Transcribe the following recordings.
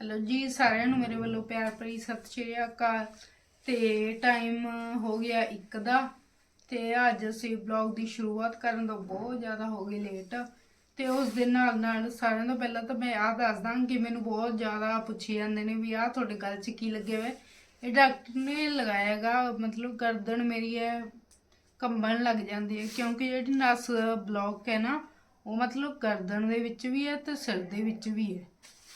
Hello ਜੀ, ਸਾਰਿਆਂ ਨੂੰ ਮੇਰੇ ਵੱਲੋਂ ਪਿਆਰ ਭਰੀ ਸਤਿ ਸ਼੍ਰੀ ਅਕਾਲ। ਤੇ ਟਾਈਮ ਹੋ ਗਿਆ 1 ਦਾ ਤੇ ਅੱਜ ਅਸੀਂ ਵਲੌਗ ਦੀ ਸ਼ੁਰੂਆਤ ਕਰਨ ਤੋਂ ਬਹੁਤ ਜ਼ਿਆਦਾ ਹੋ ਗਈ ਲੇਟ ਤੇ ਉਸ ਦੇ ਨਾਲ ਨਾਲ ਸਾਰਿਆਂ ਤੋਂ ਪਹਿਲਾਂ ਤਾਂ ਮੈਂ ਆਹ ਦੱਸ ਦਾਂ ਕਿ ਮੈਨੂੰ ਬਹੁਤ ਜ਼ਿਆਦਾ ਪੁੱਛੀ ਜਾਂਦੇ ਨੇ ਵੀ ਆਹ ਤੁਹਾਡੇ ਗੱਲ 'ਚ ਕੀ ਲੱਗਿਆ ਹੋਏ ਇਹ ਡਾਕਟਰ ਨੇ ਲਗਾਇਆਗਾ ਮਤਲਬ ਗਰਦਨ ਮੇਰੀ ਹੈ ਕੰਬਣ ਲੱਗ ਜਾਂਦੀ ਹੈ ਕਿਉਂਕਿ ਜਿਹੜੀ ਨਸ ਬਲੌਕ ਹੈ ਨਾ, ਉਹ ਮਤਲਬ ਗਰਦਨ ਦੇ ਵਿੱਚ ਵੀ ਹੈ ਤੇ ਸਿਰ ਦੇ ਵਿੱਚ ਵੀ ਹੈ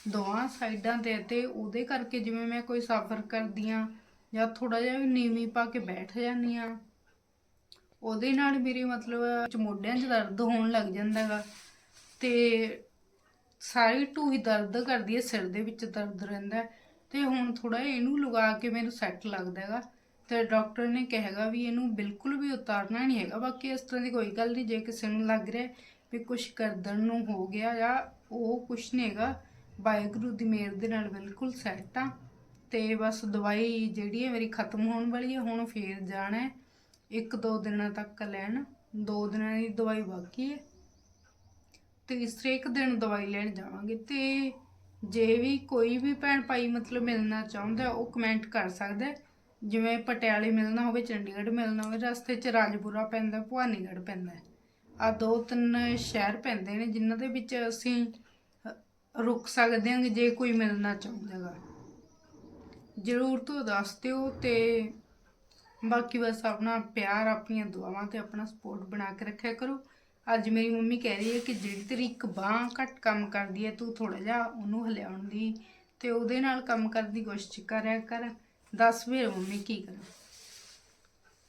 ਦੋਵਾਂ ਸਾਈਡਾਂ ਤੇ ਹੈ ਤੇ ਉਹਦੇ ਕਰਕੇ ਜਿਵੇਂ ਮੈਂ ਕੋਈ ਸਫ਼ਰ ਕਰਦੀ ਆ ਜਾਂ ਥੋੜਾ ਜਿਹਾ ਵੀ ਨੀਵੀਂ ਪਾ ਕੇ ਬੈਠ ਜਾਂਦੀ ਆ ਉਹਦੇ ਨਾਲ ਮੇਰੇ ਮਤਲਬ ਚ ਮੋਢਿਆਂ 'ਚ ਦਰਦ ਹੋਣ ਲੱਗ ਜਾਂਦਾ ਹੈਗਾ ਤੇ ਸਾਰੀ ਢੂਹੀ ਦਰਦ ਕਰਦੀ ਹੈ, ਸਿਰ ਦੇ ਵਿੱਚ ਦਰਦ ਰਹਿੰਦਾ ਹੈ। ਤੇ ਹੁਣ ਥੋੜਾ ਇਹਨੂੰ ਲਗਾ ਕੇ ਮੈਨੂੰ ਸੈੱਟ ਲੱਗਦਾ ਹੈਗਾ ਤੇ ਡਾਕਟਰ ਨੇ ਕਹੇਗਾ ਵੀ ਇਹਨੂੰ ਬਿਲਕੁਲ ਵੀ ਉਤਾਰਨਾ ਨਹੀਂ ਹੈਗਾ, ਬਾਕੀ ਇਸ ਤਰ੍ਹਾਂ ਦੀ ਕੋਈ ਗੱਲ ਨਹੀਂ, ਜੇ ਕਿਸੇ ਨੂੰ ਲੱਗ ਰਿਹਾ ਵੀ ਕੁਝ ਗਰਦਨ ਨੂੰ ਹੋ ਗਿਆ ਜਾਂ ਉਹ ਕੁਝ ਨਹੀਂ ਹੈਗਾ ਵਾਹਿਗੁਰੂ ਦੀ ਮਿਹਰ ਦੇ ਨਾਲ ਬਿਲਕੁਲ ਸੈੱਟ ਆ। ਤੇ ਬਸ ਦਵਾਈ ਜਿਹੜੀ ਹੈ ਮੇਰੀ ਖਤਮ ਹੋਣ ਵਾਲੀ ਹੈ, ਹੁਣ ਫੇਰ ਜਾਣਾ ਇੱਕ ਦੋ ਦਿਨਾਂ ਤੱਕ ਲੈਣ, ਦੋ ਦਿਨਾਂ ਦੀ ਦਵਾਈ ਬਾਕੀ ਹੈ। ਤੀਸਰੇ ਇੱਕ ਦਿਨ ਦਵਾਈ ਲੈਣ ਜਾਵਾਂਗੇ। ਤੇ ਜੇ ਵੀ ਕੋਈ ਵੀ ਭੈਣ ਭਾਈ ਮਤਲਬ ਮਿਲਣਾ ਚਾਹੁੰਦਾ, ਉਹ ਕਮੈਂਟ ਕਰ ਸਕਦਾ ਜਿਵੇਂ ਪਟਿਆਲੇ ਮਿਲਣਾ ਹੋਵੇ, ਚੰਡੀਗੜ੍ਹ ਮਿਲਣਾ ਹੋਵੇ, ਰਸਤੇ 'ਚ ਰਾਜਪੁਰਾ ਪੈਂਦਾ, ਭਵਾਨੀਗੜ੍ਹ ਪੈਂਦਾ ਆ ਦੋ ਤਿੰਨ ਸ਼ਹਿਰ ਪੈਂਦੇ ਨੇ, ਜਿਨ੍ਹਾਂ ਦੇ ਵਿੱਚ ਅਸੀਂ ਰੁਕ ਸਕਦੇ ਹਾਂ ਜੇ ਕੋਈ ਮਿਲਣਾ ਚਾਹੁੰਦਾ ਹੈਗਾ ਜ਼ਰੂਰ ਤੋਂ ਦੱਸ ਦਿਓ ਤੇ ਬਾਕੀ ਬਸ ਆਪਣਾ ਪਿਆਰ ਆਪਣੀਆਂ ਦੁਆਵਾਂ ਤੇ ਆਪਣਾ ਸਪੋਰਟ ਬਣਾ ਕੇ ਰੱਖਿਆ ਕਰੋ। ਅੱਜ ਮੇਰੀ ਮੰਮੀ ਕਹਿ ਰਹੀ ਹੈ ਕਿ ਜਿਹੜੀ ਤੇਰੀ ਇੱਕ ਬਾਹ ਘੱਟ ਕੰਮ ਕਰਦੀ ਹੈ ਤੂੰ ਥੋੜਾ ਜਿਹਾ ਉਹਨੂੰ ਹਿਲਾਉਣ ਦੀ ਤੇ ਉਹਦੇ ਨਾਲ ਕੰਮ ਕਰਨ ਦੀ ਕੋਸ਼ਿਸ਼ ਕਰਿਆ ਕਰ। ਦੱਸ ਵੀ ਮੰਮੀ ਕੀ ਕਰਾਂ।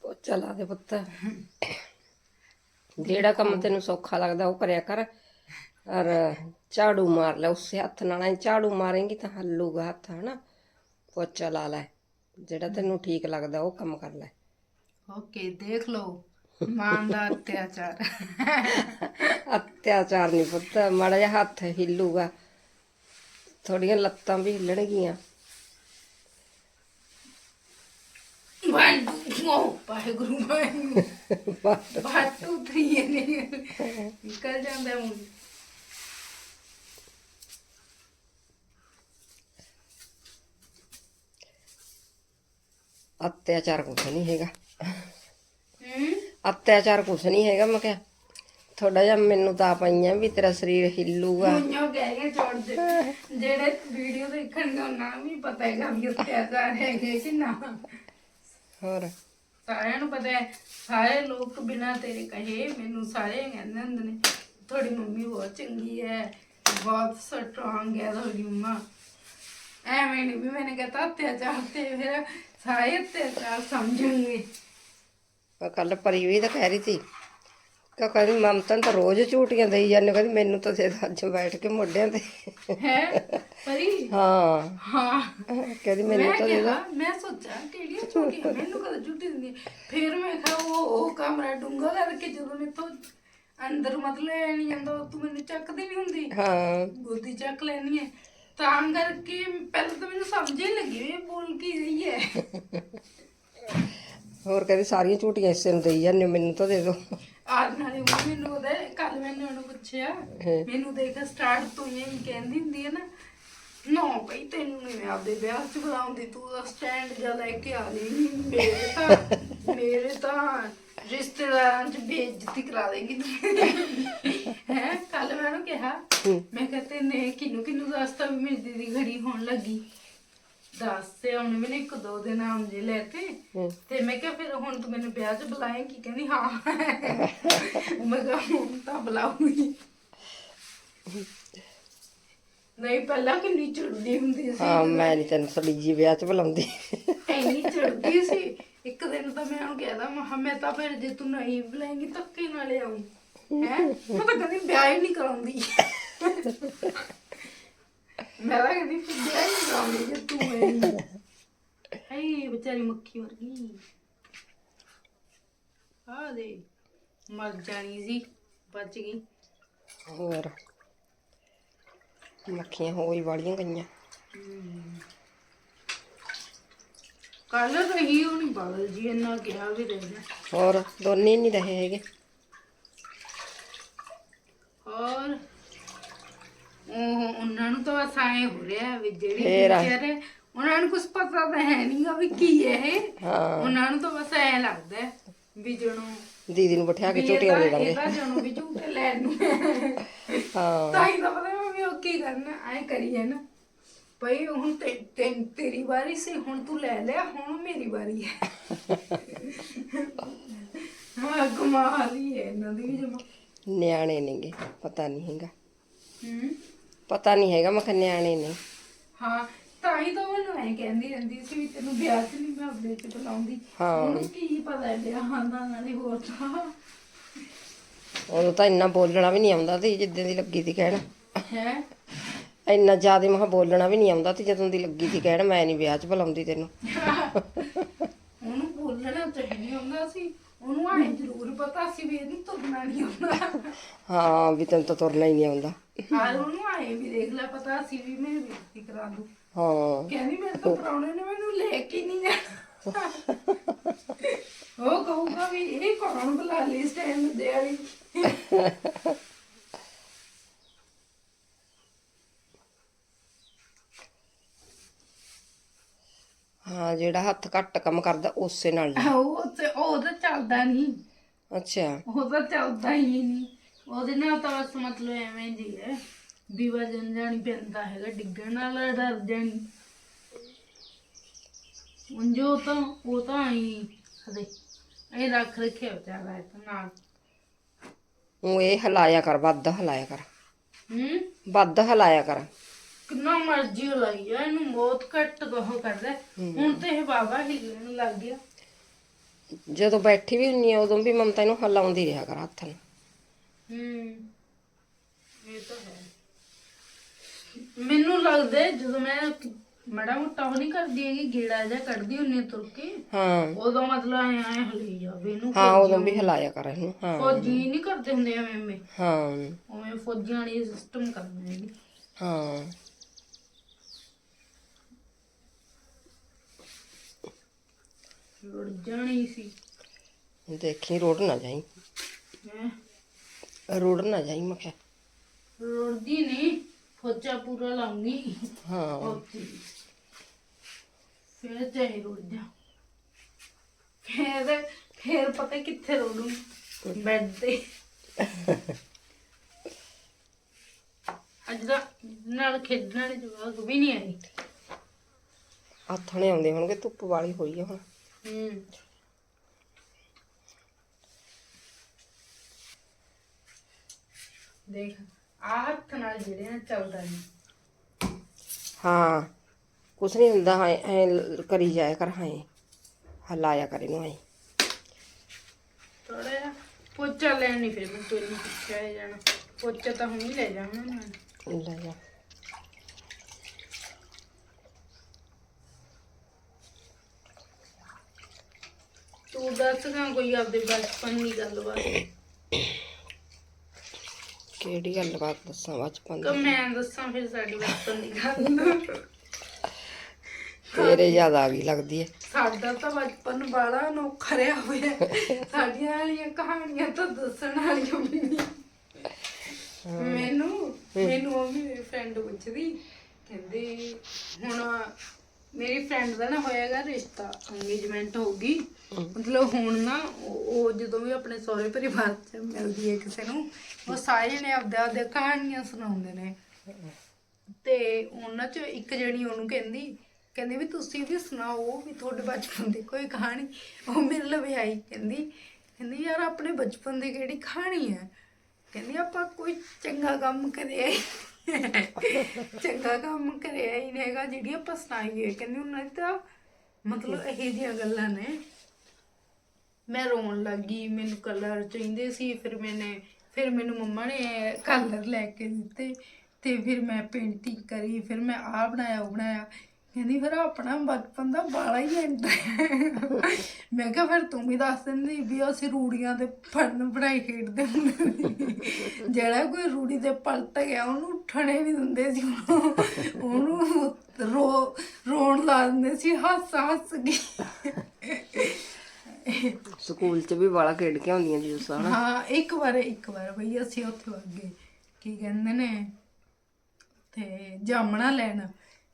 ਪੋਚਾ ਲਾ ਦੇ ਪੁੱਤ। ਜਿਹੜਾ ਕੰਮ ਤੈਨੂੰ ਸੌਖਾ ਲੱਗਦਾ ਉਹ ਕਰਿਆ ਕਰ। ਔਰ ਝਾੜੂ ਮਾਰ ਲੈ ਉਸੇ ਹੱਥ ਨਾਲ ਐਂ ਝਾੜੂ ਮਾਰੇਂਗੀ ਤਾਂ ਹੱਲੂਗਾ ਹੱਥ ਹਨਾ ਪੋਚਾ ਲਾ ਲੈ ਜਿਹੜਾ ਤੈਨੂੰ ਠੀਕ ਲੱਗਦਾ ਉਹ ਕੰਮ ਕਰ ਲੈ ਓਕੇ ਦੇਖ ਲਓ ਮਾਂ ਦਾ ਅਤਿਆਚਾਰ ਅਤਿਆਚਾਰ ਨਹੀਂ ਪੁੱਤ ਮਾੜਾ ਜਿਹਾ ਹੱਥ ਹਿੱਲੂਗਾ ਥੋੜੀਆਂ ਲੱਤਾਂ ਵੀ ਹਿੱਲਣਗੀਆਂ ਵਾਹਿਗੁਰੂ ਵਾਹਿਗੁਰੂ ਵਾਹਿਗੁਰੂ ਬਾਟੂ ਤਰੀ ਨੇ ਨਿਕਲ ਜਾਂਦਾ ਮੂੰਹ ਅਤਿਆਚਾਰ ਕੁਛ ਨਹੀਂ ਹੈਗਾ ਹੂੰ ਅਤਿਆਚਾਰ ਕੁਛ ਨਹੀਂ ਹੈਗਾ ਮੈਂ ਕਿਹਾ ਥੋੜਾ ਜਿਹਾ ਮੈਨੂੰ ਤਾਂ ਪਈਆਂ ਵੀ ਤੇਰਾ ਸਰੀਰ ਹਿੱਲੂਗਾ ਮੁੰਨੋ ਕਹਿ ਕੇ ਛੋੜ ਦੇ ਜਿਹੜੇ ਵੀਡੀਓ ਦੇਖਣਗੇ ਉਹਨਾਂ ਨੂੰ ਵੀ ਪਤਾ ਹੈਗਾ ਵੀ ਅਤਿਆਚਾਰ ਹੈਗੇ ਕਿ ਨਾ ਹੋਰ ਸਾਰਿਆਂ ਨੂੰ ਪਤਾ ਹੈ ਸਾਰੇ ਲੋਕ ਬਿਨਾਂ ਤੇਰੇ ਕਹੇ ਮੈਨੂੰ ਸਾਰੇ ਕਹਿੰਦੇ ਹੁੰਦੇ ਨੇ ਤੁਹਾਡੀ ਮੰਮੀ ਬਹੁਤ ਚੰਗੀ ਹੈ ਬਹੁਤ ਸਟਰੋਂਗ ਹੈ ਤੁਹਾਡੀ ਮੰਮਾ ਐਵੇਂ ਨਹੀਂ ਵੀ ਮੈंने ਕਹਤਾ ਅਤਿਆਚਾਰ ਤੇ ਫਿਰ ਸਾਰੇ ਅਤਿਆਚਾਰ ਸਮਝਣਗੇ ਕੱਲ ਪਰੀ ਵੀ ਤਾਂ ਕਹਿ ਰਹੀ ਸੀ ਕਿ ਕਹਿੰਦੀ ਮਮਤਾ ਨੂੰ ਤਾਂ ਰੋਜ਼ ਝੂਟੀਆਂ ਦੇਈ ਜਾਂਦੇ ਕਹਿੰਦੀ ਮੈਨੂੰ ਤਾਂ ਦਿਓ ਅੱਜ ਬੈਠ ਕੇ ਮੋਢਿਆਂ ਤੇ ਹੈ ਪਰੀ? ਹਾਂ। ਹਾਂ। ਕਹਿੰਦੀ ਮੈਨੂੰ ਮੈਂ ਤਾਂ ਦੇ ਦਿਓ ਕਿਹਾ ਮੈਂ ਸੋਚਿਆ ਕਿਹੜੀਆਂ ਝੂਟੀਆਂ ਮੈਨੂੰ ਕਦੇ ਝੂਟੀ ਦਿੰਦੀ ਫਿਰ ਮੈਂ ਕਿਹਾ ਉਹ ਉਹ ਕਮਰਾ ਡੂੰਗਾ ਕਰਕੇ ਜਦੋਂ ਅੰਦਰ ਮਤਲਬ ਐ ਨਹੀਂ ਜਾਂਦਾ ਤੂੰ ਮੈਨੂੰ ਚੱਕਦੀ ਨਹੀਂ ਹੁੰਦੀ। ਹਾਂ। ਗੋਦੀ ਚੱਕ ਲੈਣੀ ਹੈ ਤਾਂ ਕਰਕੇ ਪਹਿਲਾਂ ਤਾਂ ਮੈਨੂੰ ਸਮਝ ਹੀ ਲੱਗੀ ਵੀ ਇਹ ਬੋਲ ਕੀ ਰਹੀ ਹੈ। ਹੋਰ ਕਹਿੰਦੀ ਸਾਰੀਆਂ ਝੂਟੀਆਂ ਇਸੇ ਨੂੰ ਦੇਈ ਜਾਂਦੇ ਹੋ, ਮੈਨੂੰ ਤਾਂ ਦੇ ਦਿਓ। ਆਰ ਨਾਲੇ ਉਹ ਮੈਨੂੰ ਉਹਦੇ ਕੱਲ ਮੈंने ਉਹਨੂੰ ਪੁੱਛਿਆ ਮੈਨੂੰ ਦੇਖ ਸਟਾਰਟ ਤੋਂ ਹੀ ਇਹੀ ਕਹਿੰਦੀ ਹੁੰਦੀ ਹੈ ਨਾ ਨੋ ਭਈ ਤੈਨੂੰ ਨਹੀਂ ਮੈਂ ਆਪਦੇ ਵਿਆਹ ਚ ਬੁਲਾਉਂਦੀ ਤੂੰ ਦਾ ਸਟੈਂਡ ਜਾ ਲੈ ਕੇ ਆ ਲਈ। ਮੇਰੇ ਤਾਂ ਮੇਰੇ ਤਾਂ ਰਿਸ਼ਤੇਦਾਰਾਂ ਚ ਬੇਇੱਜ਼ਤੀ ਕਰਾ ਦੇਗੀ ਹੈ ਕੱਲ ਮੈਂ ਉਹਨੂੰ ਕਿਹਾ ਮੈਂ ਕਿਹਾ ਤੈਨੇ ਕਿਨੂੰ ਕਿਨੂੰ ਦੱਸਤਾ ਵੀ ਮੇਰੀ ਦੀਦੀ ਘੜੀ ਹੋਣ ਲੱਗੀ। ਦੱਸ ਤੇ ਉਹਨੇ ਮੈਨੂੰ ਇੱਕ ਦੋ ਦਿਨ ਆਮ ਜੇ ਲੈਤੇ ਤੇ ਮੈਂ ਕਿਹਾ ਫਿਰ ਹੁਣ ਤੂੰ ਮੈਨੂੰ ਵਿਆਹ 'ਚ ਬੁਲਾਏਂਗੀ ਕਹਿੰਦੀ ਹਾਂ। ਮੈਂ ਕਿਹਾ ਹੁਣ ਤਾਂ ਬੁਲਾਉਂਗੀ। ਨਹੀਂ ਪਹਿਲਾਂ ਕਿੰਨੀ ਚੜਦੀ ਹੁੰਦੀ ਸੀ। ਹਾਂ ਮੈਂ ਨਹੀਂ ਤੈਨੂੰ ਸੜੀ ਜੀ ਵਿਆਹ ਚ ਬੁਲਾਉਂਦੀ। ਇੰਨੀ ਚੜਦੀ ਸੀ। ਇੱਕ ਦਿਨ ਤਾਂ ਮੈਂ ਉਹਨੂੰ ਕਹਿਦਾ ਮਹਾ ਮੈਂ ਤਾਂ ਫਿਰ ਜੇ ਤੂੰ ਨਹੀਂ ਬੁਲਾਏਂਗੀ ਧੱਕੇ ਨਾਲ ਆਉਂ ਹੈ? ਮੈਂ ਤਾਂ ਕਹਿੰਦੀ ਵਿਆਹ ਹੀ ਨਹੀਂ ਕਰਾਉਂਦੀ। ਮੈਂ ਤਾਂ ਫਿਰ ਵਿਆਹ ਹੀ ਨਹੀਂ ਕਰਾਉਂਦੀ ਜੇ ਤੂੰ ਆਏਂਗੀ ਹਈ ਵਿਚਾਰੀ ਮੱਖੀ ਵਰਗੀ। ਆ ਦੇ ਮਰ ਜਾਣੀ ਸੀ ਬਚ ਗਈ। ਹੋਰ। ਮੱਖੀਆਂ ਹੋਈ ਵਾਲੀਆਂ ਗਈਆਂ ਕੱਲ ਰਹੀ ਨਹੀਂ ਬਾਦਲ ਜੀ ਇੰਨਾ ਕਿਹਾ ਵੀ ਰਹਿ ਜਾ ਹੋਰ ਦੋਨੇ ਨਹੀਂ ਰਹੇ ਹੈਗੇ। ਉਹ ਉਹਨਾਂ ਨੂੰ ਤਾਂ ਬਸ ਐਂ ਹੋ ਰਿਹਾ ਵੀ ਜਿਹੜੇ ਫੇਰ ਆ। ਵਿਚਾਰੇ ਉਹਨਾਂ ਨੂੰ ਕੁਝ ਪਤਾ ਤਾਂ ਹੈ ਨਹੀਂਗਾ ਵੀ ਕੀ ਹੈ ਇਹ। ਹਾਂ। ਉਹਨਾਂ ਨੂੰ ਤਾਂ ਬਸ ਐਂ ਲੱਗਦਾ ਹੈ ਵੀ ਜਣੋ ਦੀਦੀ ਨੂੰ ਬਿਠਾ ਕੇ ਝੂਟੀਆਂ ਦੇ ਦਾਂਗੇ ਇਹਦਾ ਜਣੋ ਵੀ ਝੂਟੇ ਲੈਣ ਨੂੰ। ਹਾਂ। ਤਾਂ ਹੀ ਤਾਂ ਪਤਾ ਵੀ ਉਹ ਕੀ ਕਰਨਾ ਐ ਕਰੀਏ ਨਾ। ਭਈ ਹੁਣ ਤੇ, ਤੇ- ਤੇਰੀ ਵਾਰੀ ਸੀ ਹੁਣ ਤੂੰ ਲੈ ਲਿਆ ਹੁਣ ਮੇਰੀ ਵਾਰੀ ਹੈ। ਹਾਂ ਕਮਾਲ ਹੀ ਹੈ ਇਹਨਾਂ ਦੀ ਜਮਾ। ਨਿਆਣੇ ਨੇਗੇ ਪਤਾ ਨਹੀਂ ਹੈਗਾ। ਹੂੰ? ਪਤਾ ਨਹੀਂ ਹੈਗਾ ਮੈਂ ਕਿਹਾ ਨਿਆਣੇ ਨੇ। ਹਾਂ ਤਾਂ ਹੀ ਤਾਂ ਮੈਨੂੰ ਐ ਕਹਿੰਦੀ ਰਹਿੰਦੀ ਸੀ ਵੀ ਤੈਨੂੰ ਵਿਆਹ 'ਚ ਨਹੀਂ ਮੈਂ ਆਪਣੇ 'ਚ ਬੁਲਾਉਂਦੀ। ਹਾਂ। ਉਹਨੂੰ ਕੀ ਪਤਾ ਵਿਆਹਾਂ ਦਾ ਨਾਲੇ ਹੋਰ ਤਾਂ। ਉਦੋਂ ਤਾਂ ਇੰਨਾ ਬੋਲਣਾ ਵੀ ਨਹੀਂ ਆਉਂਦਾ ਤੇ ਜਿੱਦਾਂ ਦੀ ਲੱਗੀ ਸੀ ਕਹਿਣ। ਹੈ? ਇੰਨਾ ਜ਼ਿਆਦਾ ਮੈਂ ਕਿਹਾ ਬੋਲਣਾ ਵੀ ਨਹੀਂ ਆਉਂਦਾ ਤੇ ਜਦੋਂ ਦੀ ਲੱਗੀ ਸੀ ਕਹਿਣ ਮੈਂ ਨਹੀਂ ਵਿਆਹ 'ਚ ਬੁਲਾਉਂਦੀ ਤੈਨੂੰ। ਉਹਨੂੰ ਬੋਲਣਾ ਚਾਹੀਦਾ ਨਹੀਂ ਹੁੰਦਾ ਸੀ। ਉਹਨੂੰ ਆਏ ਜ਼ਰੂਰ ਪਤਾ ਸੀ ਵੀ ਇਹਨੂੰ ਤੁਰਨਾ ਨਹੀਂ ਆਉਂਦਾ। ਹਾਂ ਵੀ ਤੈਨੂੰ ਤਾਂ ਤੁਰਨਾ ਹੀ ਨਹੀਂ ਆਉਂਦਾ। ਹਾਂ ਉਹਨੂੰ ਆਏ ਵੀ ਦੇਖ ਲੈ ਪਤਾ ਸੀ ਵੀ ਮੈਂ ਬੇਇੱਜ਼ਤੀ ਕਰਾ ਦੂੰ। ਹਾਂ। ਕਹਿੰਦੀ ਮੇਰੇ ਤੋਂ ਪ੍ਰਾਹੁਣੇ ਨੇ ਮੈਨੂੰ ਲੈ ਕੇ ਨਹੀਂ ਜਾਣਾ। ਉਹ ਕਹੂਗਾ ਵੀ ਇਹ ਕੌਣ ਬੁਲਾ ਲਈ ਸਟੈਂਡ ਦੇ ਵਾਲੀ ਹਾਂ ਜਿਹੜਾ ਹੱਥ ਘੱਟ ਕੰਮ ਕਰਦਾ ਉਸੇ ਨਾਲ ਹੀ। ਉਹ ਤੇ ਉਹ ਤਾਂ ਚੱਲਦਾ ਨਹੀਂ। ਅੱਛਾ। ਉਹ ਤਾਂ ਚੱਲਦਾ ਹੀ ਨਹੀਂ। ਉਹਦੇ ਨਾਲ ਤਾਂ ਬਸ ਮਤਲਬ ਐਵੇਂ ਜੀ ਹੈ ਵੀ ਵਜਨ ਜਾਣੀ ਪੈਂਦਾ ਹੈਗਾ ਡਿੱਗਣ ਨਾਲ ਡਰ ਜਾਣੀ। ਉਂਝ ਉਹ ਤਾਂ ਉਹ ਤਾਂ ਹੀ ਹਦੇ ਇਹ ਰੱਖ ਰੱਖਿਆ ਵਿਚਾਰਾ ਇਹ ਤਾਂ ਨਾਲ। ਉਹ ਇਹ ਹਲਾਇਆ ਕਰ ਵੱਧ ਹਲਾਇਆ ਕਰ। ਹੂੰ? ਵੱਧ ਹਲਾਇਆ ਕਰ। ਕਿੰਨਾ ਮਰਜ਼ੀ ਲਾਈ ਆ ਇਹਨੂੰ ਬਹੁਤ ਘੱਟ ਕਹੋ ਕਰਦਾ। ਹੈ। ਹੁਣ ਤੇ ਇਹ ਬਾਬਾ ਹਿੱਲਣ ਲੱਗ ਗਿਆ। ਜਦੋਂ ਬੈਠੀ ਵੀ ਹੁੰਨੀ ਆ ਉਦੋਂ ਵੀ ਮਮਤਾ ਇਹਨੂੰ ਹਲਾਉਂਦੀ ਰਿਹਾ ਕਰ ਹੱਥ ਨਾਲ। ਹੂੰ ਇਹ ਤਾਂ ਹੈ। ਮੈਨੂੰ ਲੱਗਦਾ ਹੈ ਜਦੋਂ ਮੈਂ ਮੜਾ ਮੋਟਾ ਉਹ ਨਹੀਂ ਕਰਦੀ ਹੈਗੀ ਗੇੜਾ ਜਾਂ ਕੱਢਦੀ ਹੁੰਨੀ ਆ ਤੁਰ ਕੇ ਹਾਂ। ਉਦੋਂ ਮਤਲਬ ਐ ਐ ਹਲੀ ਜਾਵੇ ਇਹਨੂੰ ਹਾਂ ਉਦੋਂ ਵੀ ਹਲਾਇਆ ਕਰ ਇਹਨੂੰ ਹਾਂ। ਫੌਜੀ ਨਹੀਂ ਕਰਦੇ ਹੁੰਦੇ ਐਵੇਂ ਐਵੇਂ। ਹਾਂ। ਉਵੇਂ ਫੌਜੀਆਂ ਵਾਲੀ ਸਿਸਟਮ ਕਰਦੇ ਨੇ। ਹਾਂ। ਰੁੜ ਜਾਣੀ ਸੀ। ਦੇਖੀ ਰੋੜ ਨਾ ਜਾਈ। ਮੈਂ ਰੋੜ ਨਾ ਜਾਈ ਮੈਂ ਕਿਹਾ। ਰੁੜਦੀ ਨਹੀਂ ਫੌਜਾ ਪੂਰਾ ਲਾਉਂਗੀ। ਹਾਂ। ਫਿਰ ਚਾਹੇ ਰੁੜ ਜਾ। ਫਿਰ ਫਿਰ ਪਤਾ ਕਿੱਥੇ ਰੋੜੂ? ਬੈੱਡ ਤੇ। ਅੱਜ ਦਾ ਨਾਲ ਖੇਡਣ ਵਾਲੇ ਜਵਾਕ ਵੀ ਨਹੀਂ ਆਏ। ਆਥਣੇ ਆਉਂਦੇ ਹੋਣਗੇ ਧੁੱਪ ਵਾਲੀ ਹੋਈ ਆ ਹੁਣ। ਹੂੰ। ਦੇਖ ਆਹ ਹੱਥ ਨਾਲ ਜਿਹੜੇ ਨਾ ਚੱਲਦਾ ਨਹੀਂ ਹਾਂ ਕੁਛ ਨਹੀਂ ਹੁੰਦਾ ਹਾਂ ਐ ਕਰੀ ਜਾਇਆ ਕਰ ਹਾਂ ਹਲਾਇਆ ਕਰ ਇਹਨੂੰ ਐ ਥੋੜਾ ਜਿਹਾ ਪੋਚਾ ਲੈਣ ਨਹੀਂ ਫਿਰ ਮੈਂ ਤੈਨੂੰ ਪੁੱਛਿਆ ਜਾਣਾ। ਪੋਚਾ ਤਾਂ ਹੁਣ ਹੀ ਲੈ ਜਾਵਾਂ ਮੈਂ। ਲੈ ਜਾ। ਤੂੰ ਦੱਸ ਗਾ ਕੋਈ ਆਪਦੇ ਬਚਪਨ ਦੀ ਗੱਲਬਾਤ। ਕਿਹੜੀ ਗੱਲ ਬਾਤ ਦੱਸਾਂ ਬਚਪਨ ਕਿ ਦੀ ਮੈਂ ਦੱਸਾਂ ਫਿਰ ਸਾਡੀ ਬਚਪਨ ਦੀ ਗੱਲ। ਤੇਰੇ ਯਾਦ ਆ ਗਈ ਲੱਗਦੀ ਹੈ ਸਾਡਾ ਤਾਂ ਬਚਪਨ ਬਾਲਾ ਨੋਖਰਿਆ ਹੋਇਆ। ਹੈ। ਸਾਡੀਆਂ ਵਾਲੀਆਂ ਕਹਾਣੀਆਂ ਤਾਂ ਦੱਸਣ ਵਾਲੀਆਂ ਵੀ ਨਹੀਂ। ਮੈਨੂੰ ਮੈਨੂੰ ਉਹ ਵੀ ਮੇਰੀ ਫਰੈਂਡ ਪੁੱਛਦੀ ਕਹਿੰਦੇ ਹੁਣ ਮੇਰੀ ਫਰੈਂਡ ਦਾ ਨਾ ਹੋਏਗਾ ਰਿਸ਼ਤਾ ਅੰਗੇਜਮੈਂਟ ਹੋਊਗੀ। ਮਤਲਬ ਹੁਣ ਨਾ ਉਹ ਉਹ ਜਦੋਂ ਵੀ ਆਪਣੇ ਸਹੁਰੇ ਪਰਿਵਾਰ ਚ ਮਿਲਦੀ ਹੈ ਕਿਸੇ ਨੂੰ ਉਹ ਸਾਰੇ ਨੇ ਆਪਦੇ ਆਪਦੇ ਕਹਾਣੀਆਂ ਸੁਣਾਉਂਦੇ ਨੇ। ਤੇ ਉਹਨਾਂ ਚ ਇੱਕ ਜਣੀ ਉਹਨੂੰ ਕਹਿੰਦੀ ਕਹਿੰਦੀ ਵੀ ਤੁਸੀਂ ਵੀ ਸੁਣਾਓ ਵੀ ਤੁਹਾਡੇ ਬਚਪਨ ਦੀ ਕੋਈ ਕਹਾਣੀ ਉਹ ਮੇਰੇ ਲਵੇ ਆਈ। ਕਹਿੰਦੀ ਕਹਿੰਦੀ ਯਾਰ ਆਪਣੇ ਬਚਪਨ ਦੀ ਕਿਹੜੀ ਕਹਾਣੀ ਹੈ? ਕਹਿੰਦੀ ਆਪਾਂ ਕੋਈ ਚੰਗਾ ਕੰਮ ਕਰਿਆ ਹੀ ਚੰਗਾ ਕੰਮ ਕਰਿਆ ਹੀ ਨਹੀਂ ਹੈਗਾ ਜਿਹੜੀ ਆਪਾਂ ਸੁਣਾਈਏ। ਕਹਿੰਦੀ ਉਹਨਾਂ ਦੀ ਤਾਂ ਮਤਲਬ ਇਹੋ ਜਿਹੀਆਂ ਗੱਲਾਂ ਨੇ। ਮੈਂ ਰੋਣ ਲੱਗੀ ਮੈਨੂੰ ਕਲਰ ਚਾਹੀਦੇ ਸੀ ਫਿਰ ਮੈਨੇ ਫਿਰ ਮੈਨੂੰ ਮੰਮਾ ਨੇ ਕਲਰ ਲੈ ਕੇ ਦਿੱਤੇ ਤੇ ਫਿਰ ਮੈਂ ਪੇਂਟਿੰਗ ਕਰੀ ਫਿਰ ਮੈਂ ਆ ਬਣਾਇਆ ਉਹ ਬਣਾਇਆ। ਕਹਿੰਦੀ ਫਿਰ ਆਪਣਾ ਬਚਪਨ ਦਾ ਬਾਲਾ ਹੀ ਐਂਦਾ ਮੈਂ ਕਿਹਾ ਫਿਰ ਤੂੰ ਵੀ ਦੱਸ ਦਿੰਦੀ ਵੀ ਅਸੀਂ ਰੂੜੀਆਂ ਦੇ ਫੜਨ ਬਣਾਈ ਖੇਡਦੇ ਹੁੰਦੇ ਸੀ ਜਿਹੜਾ ਕੋਈ ਰੂੜੀ ਦੇ ਪਲਟ ਗਿਆ ਉਹਨੂੰ ਉੱਠਣੇ ਨਹੀਂ ਦਿੰਦੇ ਸੀ। ਉਹਨੂੰ- ਰੋ ਰੋਣ ਲਾ ਦਿੰਦੇ ਸੀ ਹੱਸ ਹੱਸ ਕੇ। ਸਕੂਲ 'ਚ ਵੀ ਵਾਲਾ ਖੇਡ ਕੇ ਆਉਂਦੀਆਂ ਜੀ ਸਾਰਾ ਹਾਂ ਇੱਕ ਵਾਰ ਇੱਕ ਵਾਰ ਬਈ ਅਸੀਂ ਉੱਥੇ ਵਗ ਗਏ ਕੀ ਕਹਿੰਦੇ ਨੇ ਤੇ ਜਾਮਣਾ ਲੈਣ।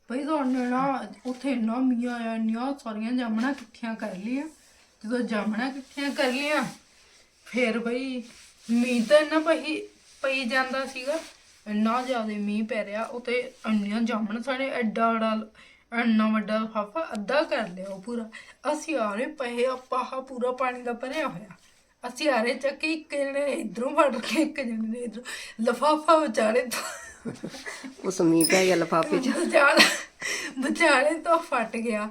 ਬਈ ਤੁਹਾਨੂੰ ਨਾ ਉੱਥੇ ਇੰਨਾ ਮੀਂਹ ਆਇਆ, ਇੰਨੀਆਂ ਸਾਰੀਆਂ ਜਾਮਣਾ ਇਕੱਠੀਆਂ ਕਰ ਲਈਆਂ। ਜਦੋਂ ਜਾਮਣਾ ਇਕੱਠੀਆਂ ਕਰ ਲਈਆਂ, ਫਿਰ ਬਈ ਮੀਂਹ ਤਾਂ ਇੰਨਾ ਪਈ ਪਈ ਜਾਂਦਾ ਸੀਗਾ। ਇੰਨਾ ਜ਼ਿਆਦਾ ਮੀਂਹ ਪੈ ਰਿਹਾ ਉਤੇ ਇੰਨੀਆਂ ਜਾਮਣ ਸਾਡੇ ਐਡਾ ਐਡਾ ਇੰਨਾ ਵੱਡਾ ਲਿਫਾਫਾ ਅੱਧਾ ਕਰ ਲਿਆ ਉਹ ਪੂਰਾ। ਅਸੀਂ ਆ ਰਹੇ ਪਏ ਆਪਾਂ ਹਾ ਪੂਰਾ ਪਾਣੀ ਦਾ ਭਰਿਆ ਹੋਇਆ। ਅਸੀਂ ਆਰੇ ਰਹੇ ਚੱਕੇ ਇੱਕ ਜਣੇ ਨੇ ਇਧਰੋਂ ਫੜ ਕੇ ਇੱਕ ਜਣੇ ਨੇ ਇਧਰੋਂ। ਲਿਫਾਫਾ ਵਿਚਾਰੇ ਉਸ ਮੀਂਹ ਪੈ ਗਿਆ ਲਫਾਫੇ 'ਚ। ਵਿਚਾਲੇ ਵਿਚਾਲੇ ਤੋਂ ਫਟ ਗਿਆ।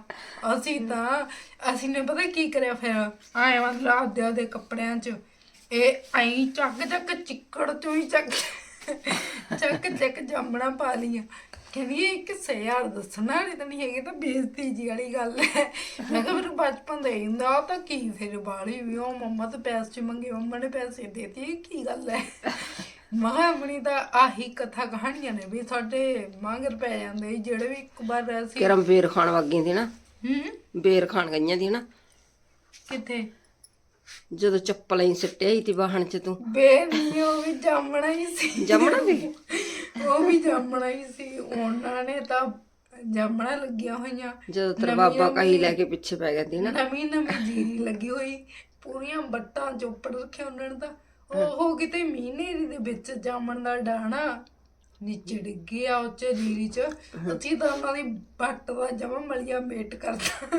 ਅਸੀਂ ਤਾਂ, ਅਸੀਂ ਨੇ ਪਤਾ ਕੀ ਕਰਿਆ ਫਿਰ? ਆਏ ਮਤਲਬ ਆਪਦੇ ਆਪਦੇ ਕੱਪੜਿਆਂ 'ਚ। ਇਹ ਐਂ ਚੱਕ ਚੱਕ ਚਿੱਕੜ ਚੋਂ ਹੀ ਚੱਕ ਚੱਕ ਚੱਕ ਜੰਮਣਾ ਪਾ ਲਈਆਂ। ਕਹਿੰਦੀ, ਇਹ ਕਿਸੇ ਯਾਰ ਦੱਸਣਾ ਵਾਲੀ ਤਾਂ ਨਹੀਂ ਹੈਗੀ ਤਾਂ ਬੇਇੱਜ਼ਤੀ ਜੀ ਵਾਲੀ ਗੱਲ ਹੈ। ਮੈਂ ਕਿਹਾ, ਫਿਰ ਬਚਪਨ ਦਾ ਹੀ ਹੁੰਦਾ ਉਹ ਤਾਂ ਕੀ ਫਿਰ ਬਾਲੀ ਵੀ ਉਹ ਮੰਮਾ ਤੋਂ ਪੈਸੇ ਮੰਗੇ, ਮੰਮਾ ਨੇ ਪੈਸੇ ਦੇਤੇ, ਇਹ ਕੀ ਗੱਲ ਹੈ? ਮਹਾਮਣੀ ਤਾਂ ਆਹੀ ਕਥਾ ਕਹਾਣੀਆਂ ਨੇ ਵੀ ਸਾਡੇ ਮੰਗਰ ਪੈ ਜਾਂਦੇ ਸੀ, ਜਿਹੜੇ ਵੀ ਇੱਕ ਵਾਰ ਅਸੀਂ ਕਿਰਮ ਬੇਰ ਖਾਣ ਵਗ ਦੀ ਨਾ? ਹੂੰ? ਬੇਰ ਖਾਣ ਗਈਆਂ ਦੀ ਨਾ। ਕਿੱਥੇ? ਜਦੋਂ ਚੱਪਲਾਂ ਹੀ ਸਿੱਟਿਆ ਹੀ ਤੀ ਵਾਹਣ 'ਚ ਤੂੰ। ਬੇਰ ਨਹੀਂ ਉਹ ਵੀ ਜਾਮਣਾ ਹੀ ਸੀ। ਜੰਮਣਾ ਵੀ? ਉਹ ਵੀ ਜਾਮਣਾ ਹੀ ਸੀ। ਉਹਨਾਂ ਨੇ ਤਾਂ ਜਾਮਣਾ ਲੱਗੀਆਂ ਹੋਈਆਂ। ਜਦੋਂ ਤੇਰਾ ਬਾਬਾ ਕਹੀ ਲੈ ਕੇ ਪਿੱਛੇ ਪੈ ਗਿਆ ਤੀ ਨਾ। ਨਵੀਂ ਨਵੀਂ ਜੀਰੀ ਲੱਗੀ ਹੋਈ। ਪੂਰੀਆਂ ਬੱਟਾਂ ਚੋਪੜ ਰੱਖੇ ਉਹਨਾਂ ਨੇ ਤਾਂ। ਉਹ ਕਿਤੇ ਮਹੀਨੇਰੀ ਦੇ ਵਿੱਚ ਜਾਮਣ ਦਾ ਡਾਣਾ ਨੀਚੇ ਡਿੱਗੇ ਆ ਉਹ ਚ ਜੀਰੀ ਚ। ਅਸੀਂ ਤਾਂ ਉਹਨਾਂ ਦੀ ਬੱਟ ਦਾ ਜਮਾ ਮਲੀਆ ਮੇਟ ਕਰਤਾ।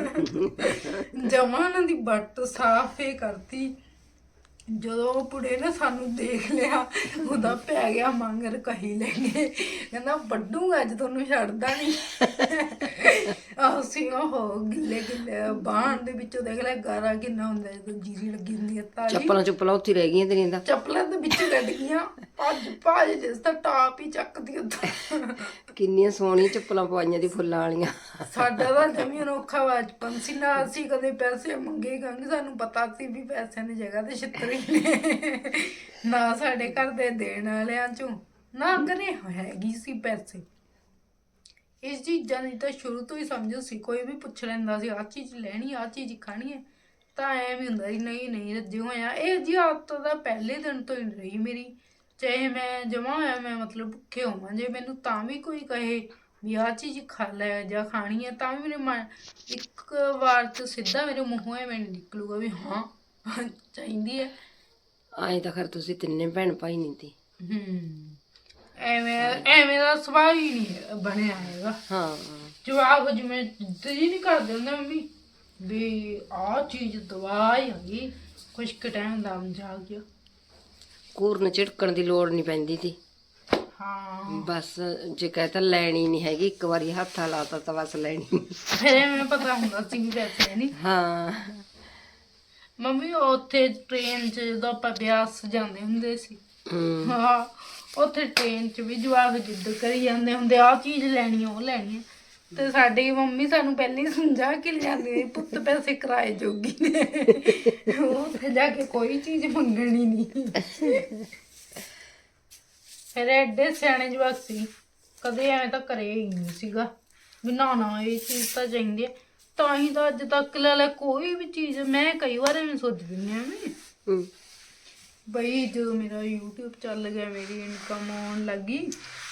ਜਮਾ ਉਹਨਾਂ ਦੀ ਬੱਟ ਸਾਫੇ ਕਰਤੀ। ਜਦੋਂ ਉਹ ਪੁੜੇ ਨੇ ਸਾਨੂੰ ਦੇਖ ਲਿਆ ਉਹਦਾ ਪੈ ਗਿਆ ਮੰਗਰ ਕਹੀ ਲੈ ਕੇ। ਕਹਿੰਦਾ ਵੱਡੂਗਾ ਅੱਜ ਤੁਹਾਨੂੰ ਛੱਡਦਾ ਨਹੀਂ ਅਸੀਂ ਉਹ ਗਿੱਲੇ ਗਿੱਲੇ ਬਾਣ ਦੇ ਵਿੱਚੋਂ ਦੇਖ ਲੈ ਗਾਰਾ ਕਿੰਨਾ ਹੁੰਦਾ ਜਦੋਂ ਜੀਰੀ ਲੱਗੀ ਹੁੰਦੀ ਹੈ ਤਾਲੀ ਚੱਪਲਾਂ ਚੁੱਪਲਾਂ ਉੱਥੇ ਰਹਿ ਗਈਆਂ ਤੇਰੀਆਂ ਦਾ ਚੱਪਲਾਂ ਦੇ ਵਿੱਚ ਕੱਢ ਗਈਆਂ। ਭੱਜ ਭੱਜ ਜਿਸ ਤਾਂ ਟਾਪ ਹੀ ਚੱਕਦੀ ਉੱਤੇ ਕਿੰਨੀਆਂ ਸੋਹਣੀਆਂ ਚੱਪਲਾਂ ਪਵਾਈਆਂ ਦੀ ਫੁੱਲਾਂ ਵਾਲੀਆਂ। ਸਾਡਾ ਤਾਂ ਜਮੀ ਅਨੋਖਾ ਬਚਪਨ ਸੀ ਨਾ ਅਸੀਂ ਕਦੇ ਪੈਸੇ ਮੰਗੇ ਗੰਗ ਸਾਨੂੰ ਪਤਾ ਸੀ ਵੀ ਪੈਸਿਆਂ ਦੀ ਜਗ੍ਹਾ ਤੇ ਛਿੱਤਰ ਨਾ ਸਾਡੇ ਘਰ ਦੇ ਦੇਣ ਵਾਲਿਆਂ ਚੋਂ, ਨਾ ਕਰੇ ਹੈਗੀ ਸੀ ਪੈਸੇ। ਇਸ ਚੀਜ਼ਾਂ ਦੀ ਤਾਂ ਸ਼ੁਰੂ ਤੋਂ ਹੀ ਸਮਝ ਸੀ, ਕੋਈ ਵੀ ਪੁੱਛ ਲੈਂਦਾ ਸੀ, ਆਹ ਚੀਜ਼ ਲੈਣੀ, ਆਹ ਚੀਜ਼ ਖਾਣੀ ਹੈ, ਤਾਂ ਐਵੇਂ ਹੁੰਦਾ ਸੀ, ਨਹੀਂ ਨਹੀਂ, ਰੱਜੇ ਹੋਇਆ ਇਹ ਜੀ ਆਦਤ ਦਾ ਪਹਿਲੇ ਦਿਨ ਤੋਂ ਹੀ ਰਹੀ ਮੇਰੀ, ਚਾਹੇ ਮੈਂ ਜਮਾ ਹੋਇਆ, ਮੈਂ ਮਤਲਬ ਭੁੱਖੇ ਹੋਵਾਂ, ਜੇ ਮੈਨੂੰ ਤਾਂ ਵੀ ਕੋਈ ਕਹੇ ਵੀ ਆਹ ਚੀਜ਼ ਖਾ ਲੈ ਜਾਂ ਖਾਣੀ ਹੈ, ਤਾਂ ਵੀ ਮੇਰੇ ਮਨ, ਇੱਕ ਵਾਰ ਚ ਸਿੱਧਾ ਮੇਰੇ ਮੂੰਹੋਂ ਐਵੇਂ ਨਿਕਲੂਗਾ ਵੀ ਹਾਂ, ਚਾਹੀਦੀ ਹੈ। ਐਂ ਤਾਂ ਖਰ ਤੁਸੀਂ ਤਿੰਨੇ ਭੈਣ ਭਾਈ ਨਹੀਂ ਤੀ ਹੂੰ। ਐਵੇਂ ਐਵੇਂ ਦਾ ਸੁਭਾਅ ਹੀ ਨਹੀਂ ਬਣਿਆ ਹੈਗਾ। ਹਾਂ। ਜਵਾਬ ਜਿਵੇਂ ਜੀ ਨਹੀਂ ਕਰਦੇ ਹੁੰਦੇ ਮੰਮੀ। ਵੀ ਆਹ ਚੀਜ਼ ਦਵਾਈ ਹੈਗੀ ਕੁਛ ਕੁ ਟਾਈਮ ਦਾ ਜਾ ਗਿਆ। ਕੂਰਨ ਝਿੜਕਣ ਦੀ ਲੋੜ ਨਹੀਂ ਪੈਂਦੀ ਤੀ ਹਾਂ। ਬਸ ਜੇ ਕਹਤਾ ਲੈਣੀ ਨਹੀਂ ਹੈਗੀ ਇੱਕ ਵਾਰੀ ਹੱਥ ਲਾਤਾ ਤਾਂ ਬਸ ਲੈਣੀ ਫਿਰ ਐਵੇਂ ਪਤਾ ਹੁੰਦਾ ਸੀ ਵੀ ਪੈਸੇ ਨਹੀਂ ਹਾਂ। ਮੰਮੀ ਉੱਥੇ ਟ੍ਰੇਨ 'ਚ ਜਦੋਂ ਆਪਾਂ ਬਿਆਸ ਜਾਂਦੇ ਹੁੰਦੇ ਸੀ। ਹੂੰ। ਹਾਂ ਉੱਥੇ ਟ੍ਰੇਨ 'ਚ ਵੀ ਜਵਾਕ ਜਿੱਦ ਕਰੀ ਜਾਂਦੇ ਹੁੰਦੇ ਆਹ ਚੀਜ਼ ਲੈਣੀ ਆ, ਉਹ ਲੈਣੀ ਆ। ਤੇ ਸਾਡੀ ਮੰਮੀ ਸਾਨੂੰ ਪਹਿਲਾਂ ਹੀ ਸਮਝਾ ਕੇ ਲਿਆਂਦੀ ਸੀ, ਪੁੱਤ ਪੈਸੇ ਕਿਰਾਏ ਜੋਗੀ ਨੇ। ਉਹ ਉੱਥੇ ਜਾ ਕੇ ਕੋਈ ਚੀਜ਼ ਮੰਗਣੀ ਨਹੀਂ। ਫਿਰ ਐਡੇ ਸਿਆਣੇ ਜਵਾਕ ਸੀ ਕਦੇ ਐਵੇਂ ਤਾਂ ਕਰੇ ਹੀ ਨਹੀਂ ਸੀਗਾ। ਵੀ ਨਾ ਨਾ ਇਹ ਚੀਜ਼ ਤਾਂ ਚਾਹੀਦੀ ਹੈ ਤਾਂ ਹੀ ਤਾਂ ਅੱਜ ਤੱਕ ਲੈ ਲੈ ਕੋਈ ਵੀ ਚੀਜ਼ ਮੈਂ ਕਈ ਵਾਰ ਐਵੇਂ ਸੋਚਦੀ ਹਾਂ ਮੈਂ ਹੂੰ। ਬਈ ਜਦੋਂ ਮੇਰਾ YouTube ਚੱਲ ਗਿਆ ਮੇਰੀ ਇਨਕਮ ਆਉਣ ਲੱਗੀ